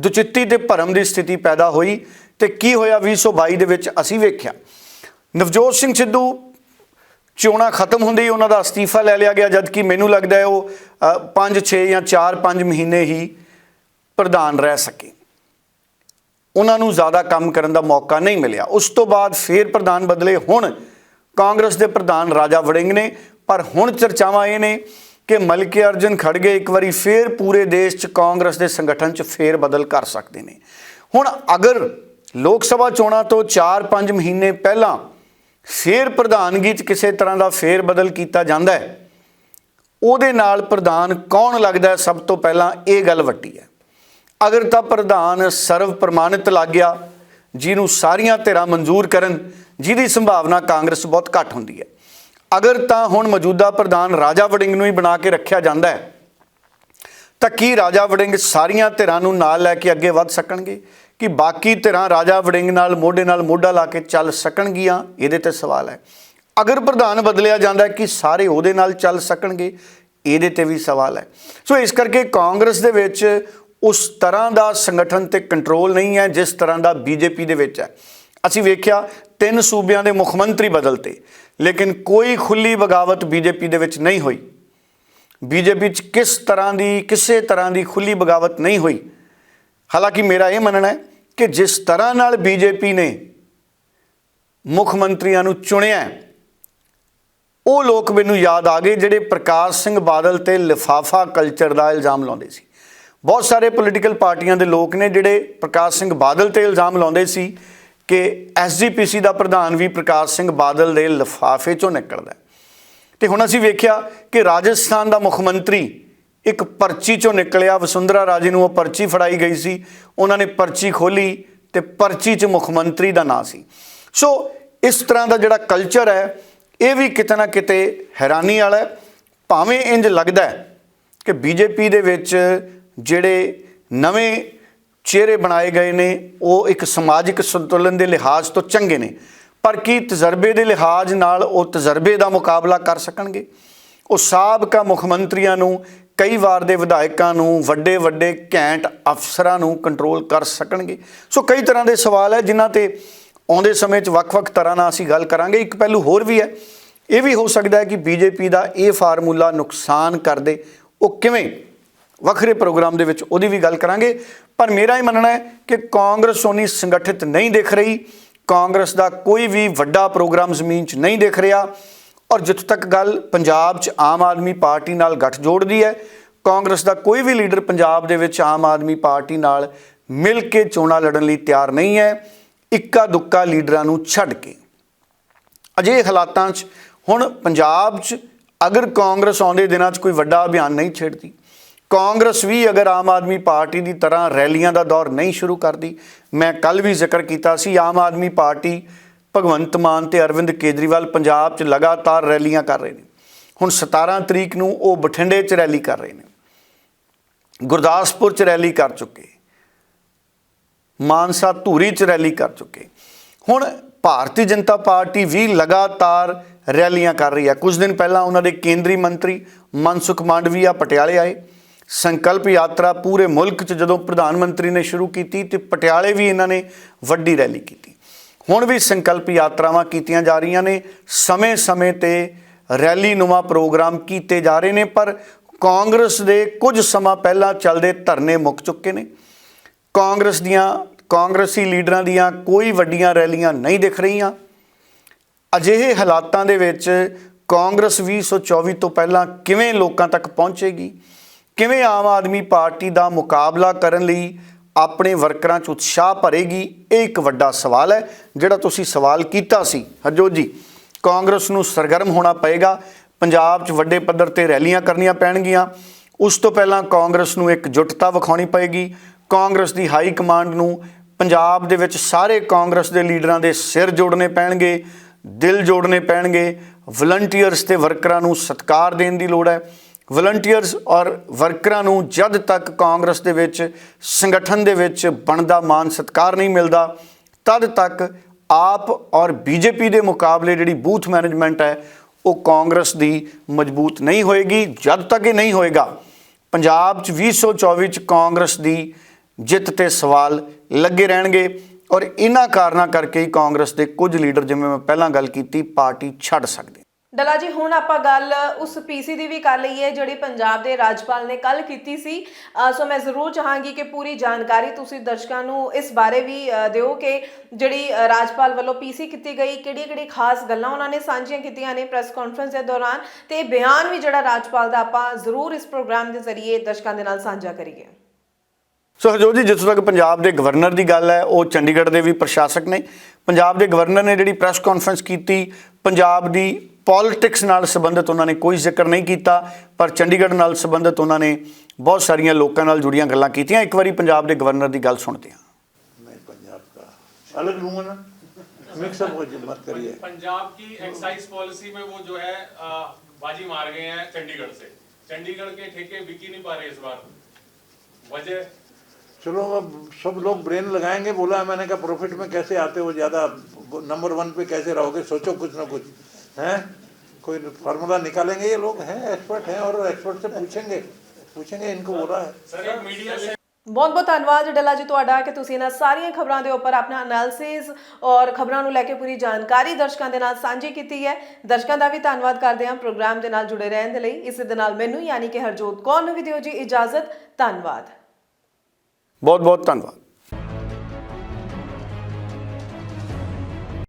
ਦੁਚਿੱਤੀ ਤੇ ਭਰਮ ਦੀ ਸਥਿਤੀ ਪੈਦਾ ਹੋਈ। ਤੇ ਕੀ ਹੋਇਆ 2022 ਦੇ ਵਿੱਚ ਅਸੀਂ ਵੇਖਿਆ। ਨਵਜੋਤ ਸਿੰਘ ਸਿੱਧੂ ਚੋਣਾਂ ਖਤਮ ਹੁੰਦੇ ਹੀ ਉਹਨਾਂ ਦਾ ਅਸਤੀਫਾ ਲੈ ਲਿਆ ਗਿਆ, ਜਦਕਿ ਮੈਨੂੰ ਲੱਗਦਾ ਹੈ ਉਹ 5 6 ਜਾਂ 4 5 ਮਹੀਨੇ ਹੀ ਪ੍ਰਧਾਨ ਰਹਿ ਸਕੇ। ਉਹਨਾਂ ਨੂੰ ਜ਼ਿਆਦਾ ਕੰਮ ਕਰਨ ਦਾ ਮੌਕਾ ਨਹੀਂ ਮਿਲਿਆ। ਉਸ ਤੋਂ ਬਾਅਦ ਫੇਰ ਪ੍ਰਧਾਨ ਬਦਲੇ ਹੁਣ ਕਾਂਗਰਸ ਦੇ ਪ੍ਰਧਾਨ ਰਾਜਾ ਵੜਿੰਗ ਨੇ, ਪਰ ਹੁਣ ਚਰਚਾਵਾਂ ਇਹ ਨੇ ਕਿ ਮਲਕੇ ਅਰਜਨ ਖੜਗੇ ਇੱਕ ਵਾਰੀ ਫੇਰ ਪੂਰੇ ਦੇਸ਼ 'ਚ ਕਾਂਗਰਸ ਦੇ ਸੰਗਠਨ 'ਚ ਫੇਰ ਬਦਲ ਕਰ ਸਕਦੇ ਨੇ। ਹੁਣ ਅਗਰ ਲੋਕ ਸਭਾ ਚੋਣਾਂ ਤੋਂ 4-5 ਮਹੀਨੇ ਪਹਿਲਾਂ ਫੇਰ ਪ੍ਰਧਾਨਗੀ 'ਚ ਕਿਸੇ ਤਰ੍ਹਾਂ ਦਾ ਫੇਰ ਬਦਲ ਕੀਤਾ ਜਾਂਦਾ ਹੈ। ਉਹਦੇ ਨਾਲ ਪ੍ਰਧਾਨ ਕੌਣ ਲੱਗਦਾ ਸਭ ਤੋਂ ਪਹਿਲਾਂ ਇਹ ਗੱਲ ਵੱਡੀ ਹੈ। ਅਗਰ ਤਾਂ ਪ੍ਰਧਾਨ ਸਰਵ ਪ੍ਰਮਾਣਿਤ ਲੱਗ ਗਿਆ, ਜਿਹਨੂੰ ਸਾਰੀਆਂ ਧਿਰਾਂ ਮਨਜ਼ੂਰ ਕਰਨ, ਜਿਹਦੀ ਸੰਭਾਵਨਾ ਕਾਂਗਰਸ ਬਹੁਤ ਘੱਟ ਹੁੰਦੀ ਹੈ। ਅਗਰ ਤਾਂ ਹੁਣ ਮੌਜੂਦਾ ਪ੍ਰਧਾਨ ਰਾਜਾ ਵੜਿੰਗ ਨੂੰ ਹੀ ਬਣਾ ਕੇ ਰੱਖਿਆ ਜਾਂਦਾ ਹੈ, ਤਾਂ ਕੀ ਰਾਜਾ ਵੜਿੰਗ ਸਾਰੀਆਂ ਧਿਰਾਂ ਨੂੰ ਨਾਲ ਲੈ ਕੇ ਅੱਗੇ ਵੱਧ ਸਕਣਗੇ? ਕਿ ਬਾਕੀ ਧਿਰਾਂ ਰਾਜਾ ਵੜਿੰਗ ਨਾਲ, ਮੋਢੇ ਨਾਲ ਮੋਢਾ ਲਾ ਕੇ ਚੱਲ ਸਕਣਗੀਆਂ? ਇਹਦੇ ਤੇ ਸਵਾਲ ਹੈ। ਅਗਰ ਪ੍ਰਧਾਨ ਬਦਲਿਆ ਜਾਂਦਾ ਕਿ ਸਾਰੇ ਉਹਦੇ ਨਾਲ ਚੱਲ ਸਕਣਗੇ? ਇਹਦੇ ਤੇ ਵੀ ਸਵਾਲ ਹੈ। ਸੋ ਇਸ ਕਰਕੇ ਕਾਂਗਰਸ ਦੇ ਵਿੱਚ ਉਸ ਤਰ੍ਹਾਂ ਦਾ ਸੰਗਠਨ ਤੇ ਕੰਟਰੋਲ ਨਹੀਂ ਹੈ, ਜਿਸ ਤਰ੍ਹਾਂ ਦਾ ਬੀਜੇਪੀ ਦੇ ਵਿੱਚ ਹੈ। ਅਸੀਂ ਵੇਖਿਆ, ਤਿੰਨ ਸੂਬਿਆਂ ਦੇ ਮੁੱਖ ਮੰਤਰੀ ਬਦਲਤੇ, ਲੇਕਿਨ ਕੋਈ ਖੁੱਲੀ ਬਗਾਵਤ ਬੀਜੇਪੀ ਦੇ ਵਿੱਚ ਨਹੀਂ ਹੋਈ। ਬੀਜੇਪੀ 'ਚ ਕਿਸ ਤਰ੍ਹਾਂ ਦੀ, ਕਿਸੇ ਤਰ੍ਹਾਂ ਦੀ ਖੁੱਲੀ ਬਗਾਵਤ ਨਹੀਂ ਹੋਈ। ਹਾਲਾਂਕਿ ਮੇਰਾ ਇਹ ਮੰਨਣਾ ਹੈ ਕਿ ਜਿਸ ਤਰ੍ਹਾਂ ਨਾਲ ਬੀਜੇਪੀ ਨੇ ਮੁੱਖ ਮੰਤਰੀਆਂ ਨੂੰ ਚੁਣਿਆ ਉਹ ਲੋਕ ਮੈਨੂੰ ਯਾਦ ਆ ਗਏ ਜਿਹੜੇ ਪ੍ਰਕਾਸ਼ ਸਿੰਘ ਬਾਦਲ ਤੇ ਲਿਫਾਫਾ ਕਲਚਰ ਦਾ ਇਲਜ਼ਾਮ ਲਾਉਂਦੇ ਸੀ। ਬਹੁਤ ਸਾਰੇ ਪੋਲੀਟੀਕਲ ਪਾਰਟੀਆਂ ਦੇ ਲੋਕ ਨੇ ਜਿਹੜੇ ਪ੍ਰਕਾਸ਼ ਸਿੰਘ ਬਾਦਲ ਤੇ ਇਲਜ਼ਾਮ ਲਾਉਂਦੇ ਸੀ ਕਿ ਐਸਜੀਪੀਸੀ ਦਾ ਪ੍ਰਧਾਨ ਵੀ ਪ੍ਰਕਾਸ਼ ਸਿੰਘ ਬਾਦਲ ਦੇ ਲਿਫਾਫੇ ਚੋਂ ਨਿਕਲਦਾ ਹੈ। ਤੇ ਹੁਣ ਅਸੀਂ ਵੇਖਿਆ ਕਿ ਰਾਜਸਥਾਨ ਦਾ ਮੁੱਖ ਮੰਤਰੀ ਇੱਕ ਪਰਚੀ ਚੋਂ ਨਿਕਲਿਆ, ਵਸੁੰਧਰਾ ਰਾਜੇ ਨੂੰ ਉਹ ਪਰਚੀ ਫੜਾਈ ਗਈ ਸੀ। ਉਹਨਾਂ ਨੇ ਪਰਚੀ ਖੋਲੀ ਤੇ ਪਰਚੀ 'ਚ ਮੁੱਖ ਮੰਤਰੀ ਦਾ ਨਾਂ ਸੀ। ਸੋ ਇਸ ਤਰ੍ਹਾਂ ਦਾ ਜਿਹੜਾ ਕਲਚਰ ਹੈ, ਇਹ ਵੀ ਕਿਤੇ ਨਾ ਕਿਤੇ ਹੈਰਾਨੀ ਵਾਲਾ ਹੈ। ਭਾਵੇਂ ਇੰਜ ਲੱਗਦਾ ਹੈ ਕਿ ਬੀਜੇਪੀ ਦੇ ਵਿੱਚ ਜਿਹੜੇ ਨਵੇਂ ਚਿਹਰੇ ਬਣਾਏ ਗਏ ਨੇ, ਉਹ ਇੱਕ ਸਮਾਜਿਕ ਸੰਤੁਲਨ ਦੇ ਲਿਹਾਜ਼ ਤੋਂ ਚੰਗੇ ਨੇ। ਪਰ ਕੀ ਤਜਰਬੇ ਦੇ ਲਿਹਾਜ਼ ਨਾਲ ਉਹ ਤਜਰਬੇ ਦਾ ਮੁਕਾਬਲਾ ਕਰ ਸਕਣਗੇ? ਉਹ ਸਾਬਕਾ ਮੁੱਖ ਮੰਤਰੀਆਂ ਨੂੰ ਕਈ ਵਾਰ ਦੇ ਵਿਧਾਇਕਾਂ ਨੂੰ ਵੱਡੇ ਵੱਡੇ ਘੈਂਟ ਅਫਸਰਾਂ ਨੂੰ ਕੰਟਰੋਲ ਕਰ ਸਕਣਗੇ। ਸੋ ਕਈ ਤਰ੍ਹਾਂ ਦੇ ਸਵਾਲ ਹੈ ਜਿਨ੍ਹਾਂ ਤੇ ਆਉਂਦੇ ਸਮੇਂ 'ਚ ਵੱਖ-ਵੱਖ ਤਰ੍ਹਾਂ ਨਾਲ ਅਸੀਂ ਗੱਲ ਕਰਾਂਗੇ। ਇੱਕ ਪਹਿਲੂ ਹੋਰ ਵੀ ਹੈ। ਇਹ ਵੀ ਹੋ ਸਕਦਾ ਹੈ ਕਿ ਬੀਜੇਪੀ ਦਾ ਇਹ ਫਾਰਮੂਲਾ ਨੁਕਸਾਨ ਕਰਦੇ ਉਹ ਕਿਵੇਂ? ਵੱਖਰੇ ਪ੍ਰੋਗਰਾਮ ਦੇ ਵਿੱਚ ਉਹਦੀ ਵੀ ਗੱਲ ਕਰਾਂਗੇ। ਪਰ ਮੇਰਾ ਇਹ ਮੰਨਣਾ ਹੈ ਕਿ ਕਾਂਗਰਸ ਉਨੀ ਸੰਗਠਿਤ ਨਹੀਂ ਦਿਖ ਰਹੀ। ਕਾਂਗਰਸ ਦਾ ਕੋਈ ਵੀ ਵੱਡਾ ਪ੍ਰੋਗਰਾਮ ਜ਼ਮੀਨ 'ਚ ਨਹੀਂ ਦਿਖ ਰਿਹਾ। ਔਰ ਜਿੱਥੋਂ ਤੱਕ ਗੱਲ ਪੰਜਾਬ 'ਚ ਆਮ ਆਦਮੀ ਪਾਰਟੀ ਨਾਲ ਗੱਠਜੋੜ ਦੀ ਹੈ, ਕਾਂਗਰਸ ਦਾ ਕੋਈ ਵੀ ਲੀਡਰ ਪੰਜਾਬ ਦੇ ਵਿੱਚ ਆਮ ਆਦਮੀ ਪਾਰਟੀ ਨਾਲ ਮਿਲ ਕੇ ਚੋਣਾਂ ਲੜਨ ਲਈ ਤਿਆਰ ਨਹੀਂ ਹੈ, ਇੱਕਾ ਦੁੱਕਾ ਲੀਡਰਾਂ ਨੂੰ ਛੱਡ ਕੇ। ਅਜੇ ਹਾਲਾਤਾਂ 'ਚ ਹੁਣ ਪੰਜਾਬ 'ਚ ਅਗਰ ਕਾਂਗਰਸ ਆਉਂਦੇ ਦਿਨਾਂ 'ਚ ਕੋਈ ਵੱਡਾ ਅਭਿਆਨ ਨਹੀਂ ਛੇੜਦੀ, ਕਾਂਗਰਸ ਵੀ ਅਗਰ ਆਮ ਆਦਮੀ ਪਾਰਟੀ ਦੀ ਤਰ੍ਹਾਂ ਰੈਲੀਆਂ ਦਾ ਦੌਰ ਨਹੀਂ ਸ਼ੁਰੂ ਕਰਦੀ, ਮੈਂ ਕੱਲ ਵੀ ਜ਼ਿਕਰ ਕੀਤਾ ਸੀ, ਆਮ ਆਦਮੀ ਪਾਰਟੀ ਭਗਵੰਤ ਮਾਨ ਤੇ ਅਰਵਿੰਦ ਕੇਜਰੀਵਾਲ ਪੰਜਾਬ 'ਚ ਲਗਾਤਾਰ ਰੈਲੀਆਂ ਕਰ ਰਹੇ ਨੇ। ਹੁਣ 17 ਤਰੀਕ ਨੂੰ ਉਹ ਬਠਿੰਡੇ 'ਚ ਰੈਲੀ ਕਰ ਰਹੇ ਨੇ। ਗੁਰਦਾਸਪੁਰ 'ਚ ਰੈਲੀ ਕਰ ਚੁੱਕੇ। ਮਾਨਸਾ ਧੂਰੀ 'ਚ ਰੈਲੀ ਕਰ ਚੁੱਕੇ। ਹੁਣ ਭਾਰਤੀ ਜਨਤਾ ਪਾਰਟੀ ਵੀ ਲਗਾਤਾਰ ਰੈਲੀਆਂ ਕਰ ਰਹੀ ਹੈ। ਕੁਝ ਦਿਨ ਪਹਿਲਾਂ ਉਹਨਾਂ ਦੇ ਕੇਂਦਰੀ ਮੰਤਰੀ ਮਨਸੁਖ ਮਾਂਡਵੀਆ ਪਟਿਆਲੇ ਆਏ। ਸੰਕਲਪ ਯਾਤਰਾ ਪੂਰੇ ਮੁਲਕ 'ਚ ਜਦੋਂ ਪ੍ਰਧਾਨ ਮੰਤਰੀ ਨੇ ਸ਼ੁਰੂ ਕੀਤੀ ਤੇ ਪਟਿਆਲੇ ਵੀ ਇਹਨਾਂ ਨੇ ਵੱਡੀ ਰੈਲੀ ਕੀਤੀ। ਹੁਣ ਵੀ ਸੰਕਲਪ ਯਾਤਰਾਵਾਂ ਕੀਤੀਆਂ ਜਾ ਰਹੀਆਂ ਨੇ। ਸਮੇਂ-ਸਮੇਂ ਤੇ ਰੈਲੀ ਨੁਮਾ ਪ੍ਰੋਗਰਾਮ ਕੀਤੇ ਜਾ ਰਹੇ ਨੇ, ਪਰ ਕਾਂਗਰਸ ਦੇ ਕੁਝ ਸਮਾਂ ਪਹਿਲਾਂ ਚੱਲਦੇ ਧਰਨੇ ਮੁੱਕ ਚੁੱਕੇ ਨੇ। ਕਾਂਗਰਸ ਦੀਆਂ, ਕਾਂਗਰਸੀ ਲੀਡਰਾਂ ਦੀਆਂ ਕੋਈ ਵੱਡੀਆਂ ਰੈਲੀਆਂ ਨਹੀਂ ਦਿਖ ਰਹੀਆਂ। ਅਜਿਹੇ ਹਾਲਾਤਾਂ ਦੇ ਵਿੱਚ ਕਾਂਗਰਸ 2024 ਤੋਂ ਪਹਿਲਾਂ ਕਿਵੇਂ ਲੋਕਾਂ ਤੱਕ ਪਹੁੰਚੇਗੀ? ਕਿਵੇਂ ਆਮ ਆਦਮੀ ਪਾਰਟੀ ਦਾ ਮੁਕਾਬਲਾ ਕਰਨ ਲਈ ਆਪਣੇ ਵਰਕਰਾਂ 'ਚ ਉਤਸ਼ਾਹ ਭਰੇਗੀ, ਇਹ ਇੱਕ ਵੱਡਾ ਸਵਾਲ ਹੈ, ਜਿਹੜਾ ਤੁਸੀਂ ਸਵਾਲ ਕੀਤਾ ਸੀ। ਹਰਜੋਤ ਜੀ, ਕਾਂਗਰਸ ਨੂੰ ਸਰਗਰਮ ਹੋਣਾ ਪਏਗਾ, ਪੰਜਾਬ 'ਚ ਵੱਡੇ ਪੱਧਰ ਤੇ ਰੈਲੀਆਂ ਕਰਨੀਆਂ ਪੈਣਗੀਆਂ, ਉਸ ਤੋਂ ਪਹਿਲਾਂ ਕਾਂਗਰਸ ਨੂੰ ਇੱਕ ਜੁਟਤਾ ਵਿਖਾਉਣੀ ਪਏਗੀ। ਕਾਂਗਰਸ ਦੀ ਹਾਈ ਕਮਾਂਡ ਨੂੰ ਪੰਜਾਬ ਦੇ ਵਿੱਚ ਸਾਰੇ ਕਾਂਗਰਸ ਦੇ ਲੀਡਰਾਂ ਦੇ ਸਿਰ ਜੋੜਨੇ ਪੈਣਗੇ, ਦਿਲ ਜੋੜਨੇ ਪੈਣਗੇ, ਵਲੰਟੀਅਰਸ ਤੇ ਵਰਕਰਾਂ ਨੂੰ ਸਤਿਕਾਰ ਦੇਣ ਦੀ ਲੋੜ ਹੈ। ਵਲੰਟੀਅਰਸ ਔਰ ਵਰਕਰਾਂ ਨੂੰ ਜਦ ਤੱਕ ਕਾਂਗਰਸ ਦੇ ਵਿੱਚ, ਸੰਗਠਨ ਦੇ ਵਿੱਚ ਬਣਦਾ ਮਾਨ ਸਤਿਕਾਰ ਨਹੀਂ ਮਿਲਦਾ, ਤਦ ਤੱਕ ਆਪ ਔਰ ਬੀਜੇਪੀ ਦੇ ਮੁਕਾਬਲੇ ਜਿਹੜੀ ਬੂਥ ਮੈਨੇਜਮੈਂਟ ਹੈ, ਉਹ ਕਾਂਗਰਸ ਦੀ ਮਜ਼ਬੂਤ ਨਹੀਂ ਹੋਏਗੀ, ਜਦ ਤੱਕ ਇਹ ਨਹੀਂ ਹੋਏਗਾ। ਪੰਜਾਬ 'ਚ 2024 ਚ ਕਾਂਗਰਸ ਦੀ ਜਿੱਤ ਤੇ ਸਵਾਲ ਲੱਗੇ ਰਹਿਣਗੇ ਔਰ ਇਹਨਾਂ ਕਾਰਨਾਂ ਕਰਕੇ ਹੀ ਕਾਂਗਰਸ ਦੇ ਕੁਝ ਲੀਡਰ, ਜਿਵੇਂ ਮੈਂ ਪਹਿਲਾਂ ਗੱਲ ਕੀਤੀ, ਪਾਰਟੀ ਛੱਡ ਸਕਦੇ। ਡਲਾ ਜੀ, ਹੁਣ ਆਪਾਂ ਗੱਲ ਉਸ ਪੀਸੀ ਦੀ ਵੀ ਕਰ ਲਈਏ, ਜਿਹੜੀ ਪੰਜਾਬ ਦੇ ਰਾਜਪਾਲ ਨੇ ਕੱਲ ਕੀਤੀ ਸੀ। ਸੋ ਮੈਂ ਜ਼ਰੂਰ ਚਾਹਾਂਗੀ ਕਿ ਪੂਰੀ ਜਾਣਕਾਰੀ ਤੁਸੀਂ ਦਰਸ਼ਕਾਂ ਨੂੰ ਇਸ ਬਾਰੇ ਵੀ ਦਿਓ ਕਿ ਜਿਹੜੀ ਰਾਜਪਾਲ ਵੱਲੋਂ ਪੀਸੀ ਕੀਤੀ ਗਈ ਕਿਹੜੀ ਕਿਹੜੀ ਖਾਸ ਗੱਲਾਂ ਉਹਨਾਂ ਨੇ ਸਾਂਝੀਆਂ ਕੀਤੀਆਂ ਨੇ ਪ੍ਰੈਸ ਕਾਨਫਰੰਸ ਦੇ ਦੌਰਾਨ। ਤੇ ਇਹ ਬਿਆਨ ਵੀ ਜਿਹੜਾ ਰਾਜਪਾਲ ਦਾ ਆਪਾਂ ਜ਼ਰੂਰ ਇਸ ਪ੍ਰੋਗਰਾਮ ਦੇ ਜ਼ਰੀਏ ਦਰਸ਼ਕਾਂ ਦੇ ਨਾਲ ਸਾਂਝਾ ਕਰੀਏ। ਸੋ ਹਰਜੋਤ ਜੀ, ਜਿੱਥੋਂ ਤੱਕ ਪੰਜਾਬ ਦੇ ਗਵਰਨਰ ਦੀ ਗੱਲ ਹੈ, ਉਹ ਚੰਡੀਗੜ੍ਹ ਦੇ ਵੀ ਪ੍ਰਸ਼ਾਸਕ ਨੇ। ਪੰਜਾਬ ਦੇ ਗਵਰਨਰ ਨੇ ਜਿਹੜੀ ਪ੍ਰੈਸ ਕਾਨਫਰੰਸ ਕੀਤੀ, ਪੰਜਾਬ ਦੀ ਪੋਲਿਟਿਕਸ ਨਾਲ ਸੰਬੰਧਿਤ ਉਹਨਾਂ ਨੇ ਕੋਈ ਜ਼ਿਕਰ ਨਹੀਂ ਕੀਤਾ ਪਰ ਚੰਡੀਗੜ੍ਹ ਨਾਲ ਸੰਬੰਧਿਤ ਉਹਨਾਂ ਨੇ ਬਹੁਤ ਸਾਰੀਆਂ ਲੋਕਾਂ ਨਾਲ ਜੁੜੀਆਂ ਗੱਲਾਂ ਕੀਤੀਆਂ ਇੱਕ ਵਾਰੀ ਪੰਜਾਬ ਦੇ ਗਵਰਨਰ ਦੀ ਗੱਲ ਸੁਣਦੇ ਹਾਂ मैं पंजाब का अलग लूंगा ना मिक्सअप हो मत करिए पंजाब की एक्साइज पॉलिसी में वो जो है अ, बाजी मार गए हैं चंडीगढ़ से चंडीगढ़ के ठेके बिक ही नहीं पा रहे इस बार वजह चलो अब सब लोग ब्रेन लगाएंगे बोला है मैंने कहा प्रॉफिट में कैसे आते हो ज़्यादा नंबर वन पे कैसे रहोगे सोचो कुछ ना कुछ हैं कोई फार्मूला निकालेंगे ये लोग हैं एक्सपर्ट हैं और एक्सपर्ट से पूछेंगे पूछेंगे इनको बोला है सर एक मीडिया से ਬਹੁਤ ਬਹੁਤ ਧੰਨਵਾਦ ਡੱਲਾ ਜੀ ਤੁਹਾਡਾ ਕਿ ਤੁਸੀਂ ਇਹਨਾਂ ਸਾਰੀਆਂ ਖਬਰਾਂ ਦੇ ਉੱਪਰ ਆਪਣਾ ਐਨਾਲਿਸਿਸ ਔਰ ਖਬਰਾਂ ਨੂੰ ਲੈ ਕੇ ਪੂਰੀ ਜਾਣਕਾਰੀ ਦਰਸ਼ਕਾਂ ਦੇ ਨਾਲ ਸਾਂਝੀ ਕੀਤੀ ਹੈ ਦਰਸ਼ਕਾਂ ਦਾ ਵੀ ਧੰਨਵਾਦ ਕਰਦੇ ਹਾਂ ਪ੍ਰੋਗਰਾਮ ਦੇ ਨਾਲ ਜੁੜੇ ਰਹਿਣ ਦੇ ਲਈ ਇਸੇ ਦੇ ਨਾਲ ਮੈਨੂੰ ਯਾਨੀ ਕਿ ਹਰਜੋਤ ਕੌਰ ਨੂੰ ਵੀ ਦਿਓ ਜੀ ਇਜਾਜ਼ਤ ਧੰਨਵਾਦ ਬਹੁਤ ਬਹੁਤ ਧੰਨਵਾਦ